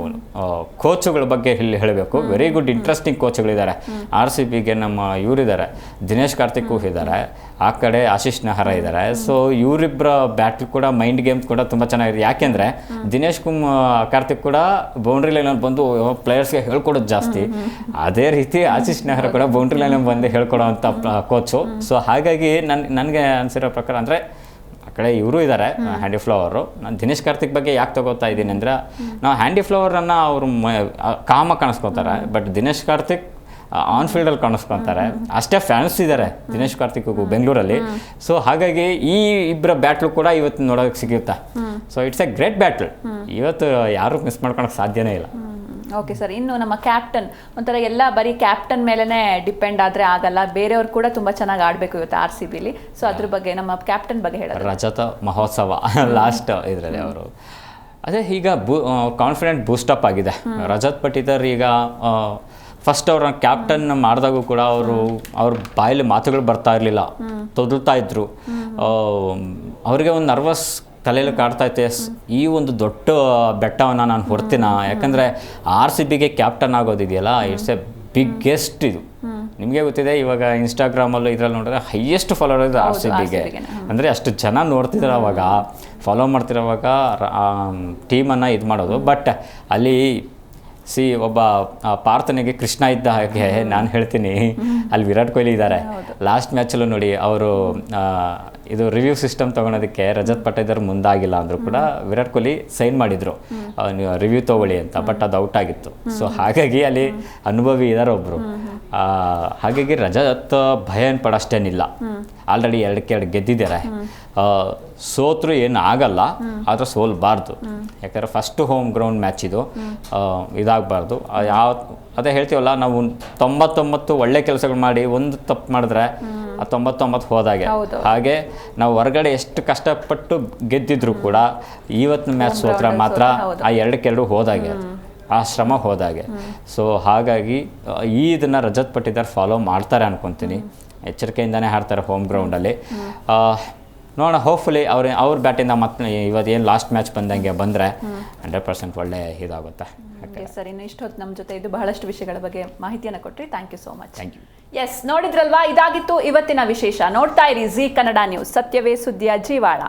ಕೋಚುಗಳ ಬಗ್ಗೆ ಇಲ್ಲಿ ಹೇಳಬೇಕು. ವೆರಿ ಗುಡ್ ಇಂಟ್ರೆಸ್ಟಿಂಗ್ ಕೋಚ್ಗಳಿದ್ದಾರೆ ಆರ್ ಸಿ ಬಿಗೆ ನಮ್ಮ ಇವರಿದ್ದಾರೆ. ದಿನೇಶ್ ಕಾರ್ತಿಕ್ ಇದ್ದಾರೆ. ಆ ಕಡೆ ಆಶೀಶ್ ನಹರ ಇದ್ದಾರೆ ಸೊ ಇವರಿಬ್ಬರ ಬ್ಯಾಟ್ಲ್ ಕೂಡ ಮೈಂಡ್ ಗೇಮ್ ಕೂಡ ತುಂಬ ಚೆನ್ನಾಗಿದೆ. ಯಾಕೆಂದರೆ ದಿನೇಶ್ ಕುಮಾರ್ ಕಾರ್ತಿಕ್ ಕೂಡ ಬೌಂಡ್ರಿ ಲೈನಲ್ಲಿ ಬಂದು ಪ್ಲೇಯರ್ಸ್ಗೆ ಹೇಳ್ಕೊಡೋದು ಜಾಸ್ತಿ. ಅದೇ ರೀತಿ ಆಶೀಶ್ ನೆಹರ ಕೂಡ ಬೌಂಡ್ರಿ ಲೈನಲ್ಲಿ ಬಂದು ಹೇಳ್ಕೊಡೋ ಅಂಥ ಕೋಚು ಸೊ ಹಾಗಾಗಿ ನನ್ ನನಗೆ ಅನಿಸಿರೋ ಪ್ರಕಾರ ಅಂದರೆ ಆ ಕಡೆ ಇವರು ಇದ್ದಾರೆ ಹ್ಯಾಂಡಿ ಫ್ಲವರು ನಾನು ದಿನೇಶ್ ಕಾರ್ತಿಕ್ ಬಗ್ಗೆ ಯಾಕೆ ತಗೋತಾ ಇದ್ದೀನಿ ಅಂದರೆ ನಾವು ಹ್ಯಾಂಡಿ ಫ್ಲವರನ್ನು ಅವರು ಕಾಮ ಕಾಣಿಸ್ಕೋತಾರೆ. ಬಟ್ ದಿನೇಶ್ ಕಾರ್ತಿಕ್ ಆನ್ ಫೀಲ್ಡಲ್ಲಿ ಕಾಣಿಸ್ಕೊತಾರೆ. ಅಷ್ಟೇ ಫ್ಯಾನ್ಸ್ ಇದ್ದಾರೆ ದಿನೇಶ್ ಕಾರ್ತಿಕ್ಗೂ ಬೆಂಗಳೂರಲ್ಲಿ. ಸೊ ಹಾಗಾಗಿ ಈ ಇಬ್ಬರ ಬ್ಯಾಟ್ಲು ಕೂಡ ಇವತ್ತು ನೋಡೋಕೆ ಸಿಗುತ್ತೆ. So it's a great battle ಇವತ್ತು ಯಾರು ಮಿಸ್ ಮಾಡ್ಕೊಳಕ್ ಸಾಧ್ಯನೇ ಇಲ್ಲ. ಓಕೆ ಸರ್ ಇನ್ನು ನಮ್ಮ ಕ್ಯಾಪ್ಟನ್ ಒಂಥರ ಎಲ್ಲ ಬರೀ ಕ್ಯಾಪ್ಟನ್ ಮೇಲೇ ಡಿಪೆಂಡ್ ಆದರೆ ಆಗಲ್ಲ. ಬೇರೆಯವ್ರು ಕೂಡ ತುಂಬ ಚೆನ್ನಾಗಿ ಆಡಬೇಕು ಇವತ್ತು ಆರ್ ಸಿ ಬಿಲಿ ಸೊ ಅದ್ರ ಬಗ್ಗೆ ನಮ್ಮ ಕ್ಯಾಪ್ಟನ್ ಬಗ್ಗೆ ಹೇಳೋದು. ರಜತ ಮಹೋತ್ಸವ ಲಾಸ್ಟ್ ಇದರಲ್ಲಿ ಅವರು. ಅದೇ ಈಗ ಬೂ ಕಾನ್ಫಿಡೆಂಟ್ ಬೂಸ್ಟಪ್ ಆಗಿದೆ. ರಜತ್ ಪಟಿದರ್ ಈಗ ಫಸ್ಟ್ ಅವ್ರನ್ನ ಕ್ಯಾಪ್ಟನ್ ಮಾಡಿದಾಗೂ ಕೂಡ ಅವರು ಅವ್ರ ಬಾಯಲ್ಲಿ ಮಾತುಗಳು ಬರ್ತಾ ಇರಲಿಲ್ಲ. ತೊದಲ್ತಾ ಇದ್ರು. ಅವರಿಗೆ ಒಂದು ನರ್ವಸ್ ತಲೆಯಲ್ಲಿ ಕಾಡ್ತಾ ಇತ್ತು ಎಸ್ ಈ ಒಂದು ದೊಡ್ಡ ಬೆಟ್ಟವನ್ನು ನಾನು ಹೊರ್ತೀನ? ಯಾಕಂದರೆ ಆರ್ ಸಿ ಬಿಗೆ ಕ್ಯಾಪ್ಟನ್ ಆಗೋದಿದೆಯಲ್ಲ ಇಟ್ಸ್ ಎ ಬಿಗ್ಗೆಸ್ಟ್ ಇದು. ನಿಮಗೆ ಗೊತ್ತಿದೆ ಇವಾಗ ಇನ್ಸ್ಟಾಗ್ರಾಮಲ್ಲೂ ಇದರಲ್ಲಿ ನೋಡಿದ್ರೆ ಹೈಯೆಸ್ಟ್ ಫಾಲೋವರ್ ಇದೆ ಆರ್ ಸಿ ಬಿಗೆ ಅಂದರೆ ಅಷ್ಟು ಜನ ನೋಡ್ತಿದ್ರು ಅವಾಗ ಫಾಲೋ ಮಾಡ್ತಿರೋವಾಗ ಟೀಮನ್ನು ಇದು ಮಾಡೋದು. ಬಟ್ ಅಲ್ಲಿ ಸಿ ಒಬ್ಬ ಪಾರ್ಥನಿಗೆ ಕೃಷ್ಣ ಇದ್ದ ಹಾಗೆ ನಾನು ಹೇಳ್ತೀನಿ. ಅಲ್ಲಿ ವಿರಾಟ್ ಕೊಹ್ಲಿ ಇದ್ದಾರೆ. ಲಾಸ್ಟ್ ಮ್ಯಾಚಲ್ಲೂ ನೋಡಿ ಅವರು ಇದು ರಿವ್ಯೂ ಸಿಸ್ಟಮ್ ತೊಗೊಳೋದಕ್ಕೆ ರಜತ್ ಪಟೇದರ್ ಮುಂದಾಗಿಲ್ಲ ಅಂದರೂ ಕೂಡ ವಿರಾಟ್ ಕೊಹ್ಲಿ ಸೈನ್ ಮಾಡಿದರು. ರಿವ್ಯೂ ತೊಗೊಳ್ಳಿ ಅಂತ ಬಟ್ ಅದು ಔಟ್ ಆಗಿತ್ತು. ಸೊ ಹಾಗಾಗಿ ಅಲ್ಲಿ ಅನುಭವಿ ಇದ್ದಾರೆ ಒಬ್ಬರು ಹಾಗಾಗಿ ರಜತ್ ಭಯ ಏನು ಪಡೋಷ್ಟೇನಿಲ್ಲ ಆಲ್ರೆಡಿ ಎರಡಕ್ಕೆ ಎರಡು ಗೆದ್ದಿದ್ದಾರೆ ಸೋತ್ರು ಏನು ಆಗಲ್ಲ ಆದರೆ ಸೋಲ್ಬಾರ್ದು. ಯಾಕಂದರೆ ಫಸ್ಟ್ ಹೋಮ್ ಗ್ರೌಂಡ್ ಮ್ಯಾಚ್ ಇದು. ಇದಾಗಬಾರ್ದು. ಯಾವ ಅದೇ ಹೇಳ್ತೀವಲ್ಲ ನಾವು ತೊಂಬತ್ತೊಂಬತ್ತು ಒಳ್ಳೆ ಕೆಲಸಗಳು ಮಾಡಿ ಒಂದು ತಪ್ಪು ಮಾಡಿದ್ರೆ ಆ ತೊಂಬತ್ತೊಂಬತ್ತು ಹೋದಾಗೆ. ಹಾಗೆ ನಾವು ಹೊರಗಡೆ ಎಷ್ಟು ಕಷ್ಟಪಟ್ಟು ಗೆದ್ದಿದ್ರು ಕೂಡ ಇವತ್ತಿನ ಮ್ಯಾಚ್ ಸೋತ್ರ ಮಾತ್ರ ಆ ಎರಡಕ್ಕೆರಡು ಹೋದಾಗೆ. ಅದು. ಆ ಶ್ರಮ ಹೋದಾಗೆ. ಸೊ ಹಾಗಾಗಿ ಈ ಇದನ್ನ ರಜತ್ ಪಟ್ಟಿದಾರ್ ಫಾಲೋ ಮಾಡ್ತಾರೆ ಅನ್ಕೊತೀನಿ. ಎಚ್ಚರಿಕೆಯಿಂದನೇ ಆಡ್ತಾರೆ ಹೋಮ್ ಗ್ರೌಂಡಲ್ಲಿ ನೋಡೋಣ ಹೋಪ್ಫುಲಿ ಅವ್ರ ಅವ್ರ ಬ್ಯಾಟಿಂದ ಮತ್ತೆ ಇವತ್ತು ಏನು ಲಾಸ್ಟ್ ಮ್ಯಾಚ್ ಬಂದಂಗೆ ಬಂದರೆ ಹಂಡ್ರೆಡ್ ಪರ್ಸೆಂಟ್ ಒಳ್ಳೆ ಇದಾಗುತ್ತೆ. ಸರಿ ಇನ್ನು ಇಷ್ಟೊತ್ತು ನಮ್ಮ ಜೊತೆ ಇದು ಬಹಳಷ್ಟು ವಿಷಯಗಳ ಬಗ್ಗೆ ಮಾಹಿತಿಯನ್ನು ಕೊಟ್ಟರೆ thank you so much thank you yes ನೋಡಿದ್ರಲ್ವಾ? ಇದಾಗಿತ್ತು ಇವತ್ತಿನ ವಿಶೇಷ. ನೋಡ್ತಾ ಇರಿ ಜಿ ಕನ್ನಡ ನ್ಯೂಸ್ ಸತ್ಯವೇ ಸುದ್ದಿಯ ಜೀವಾಳ.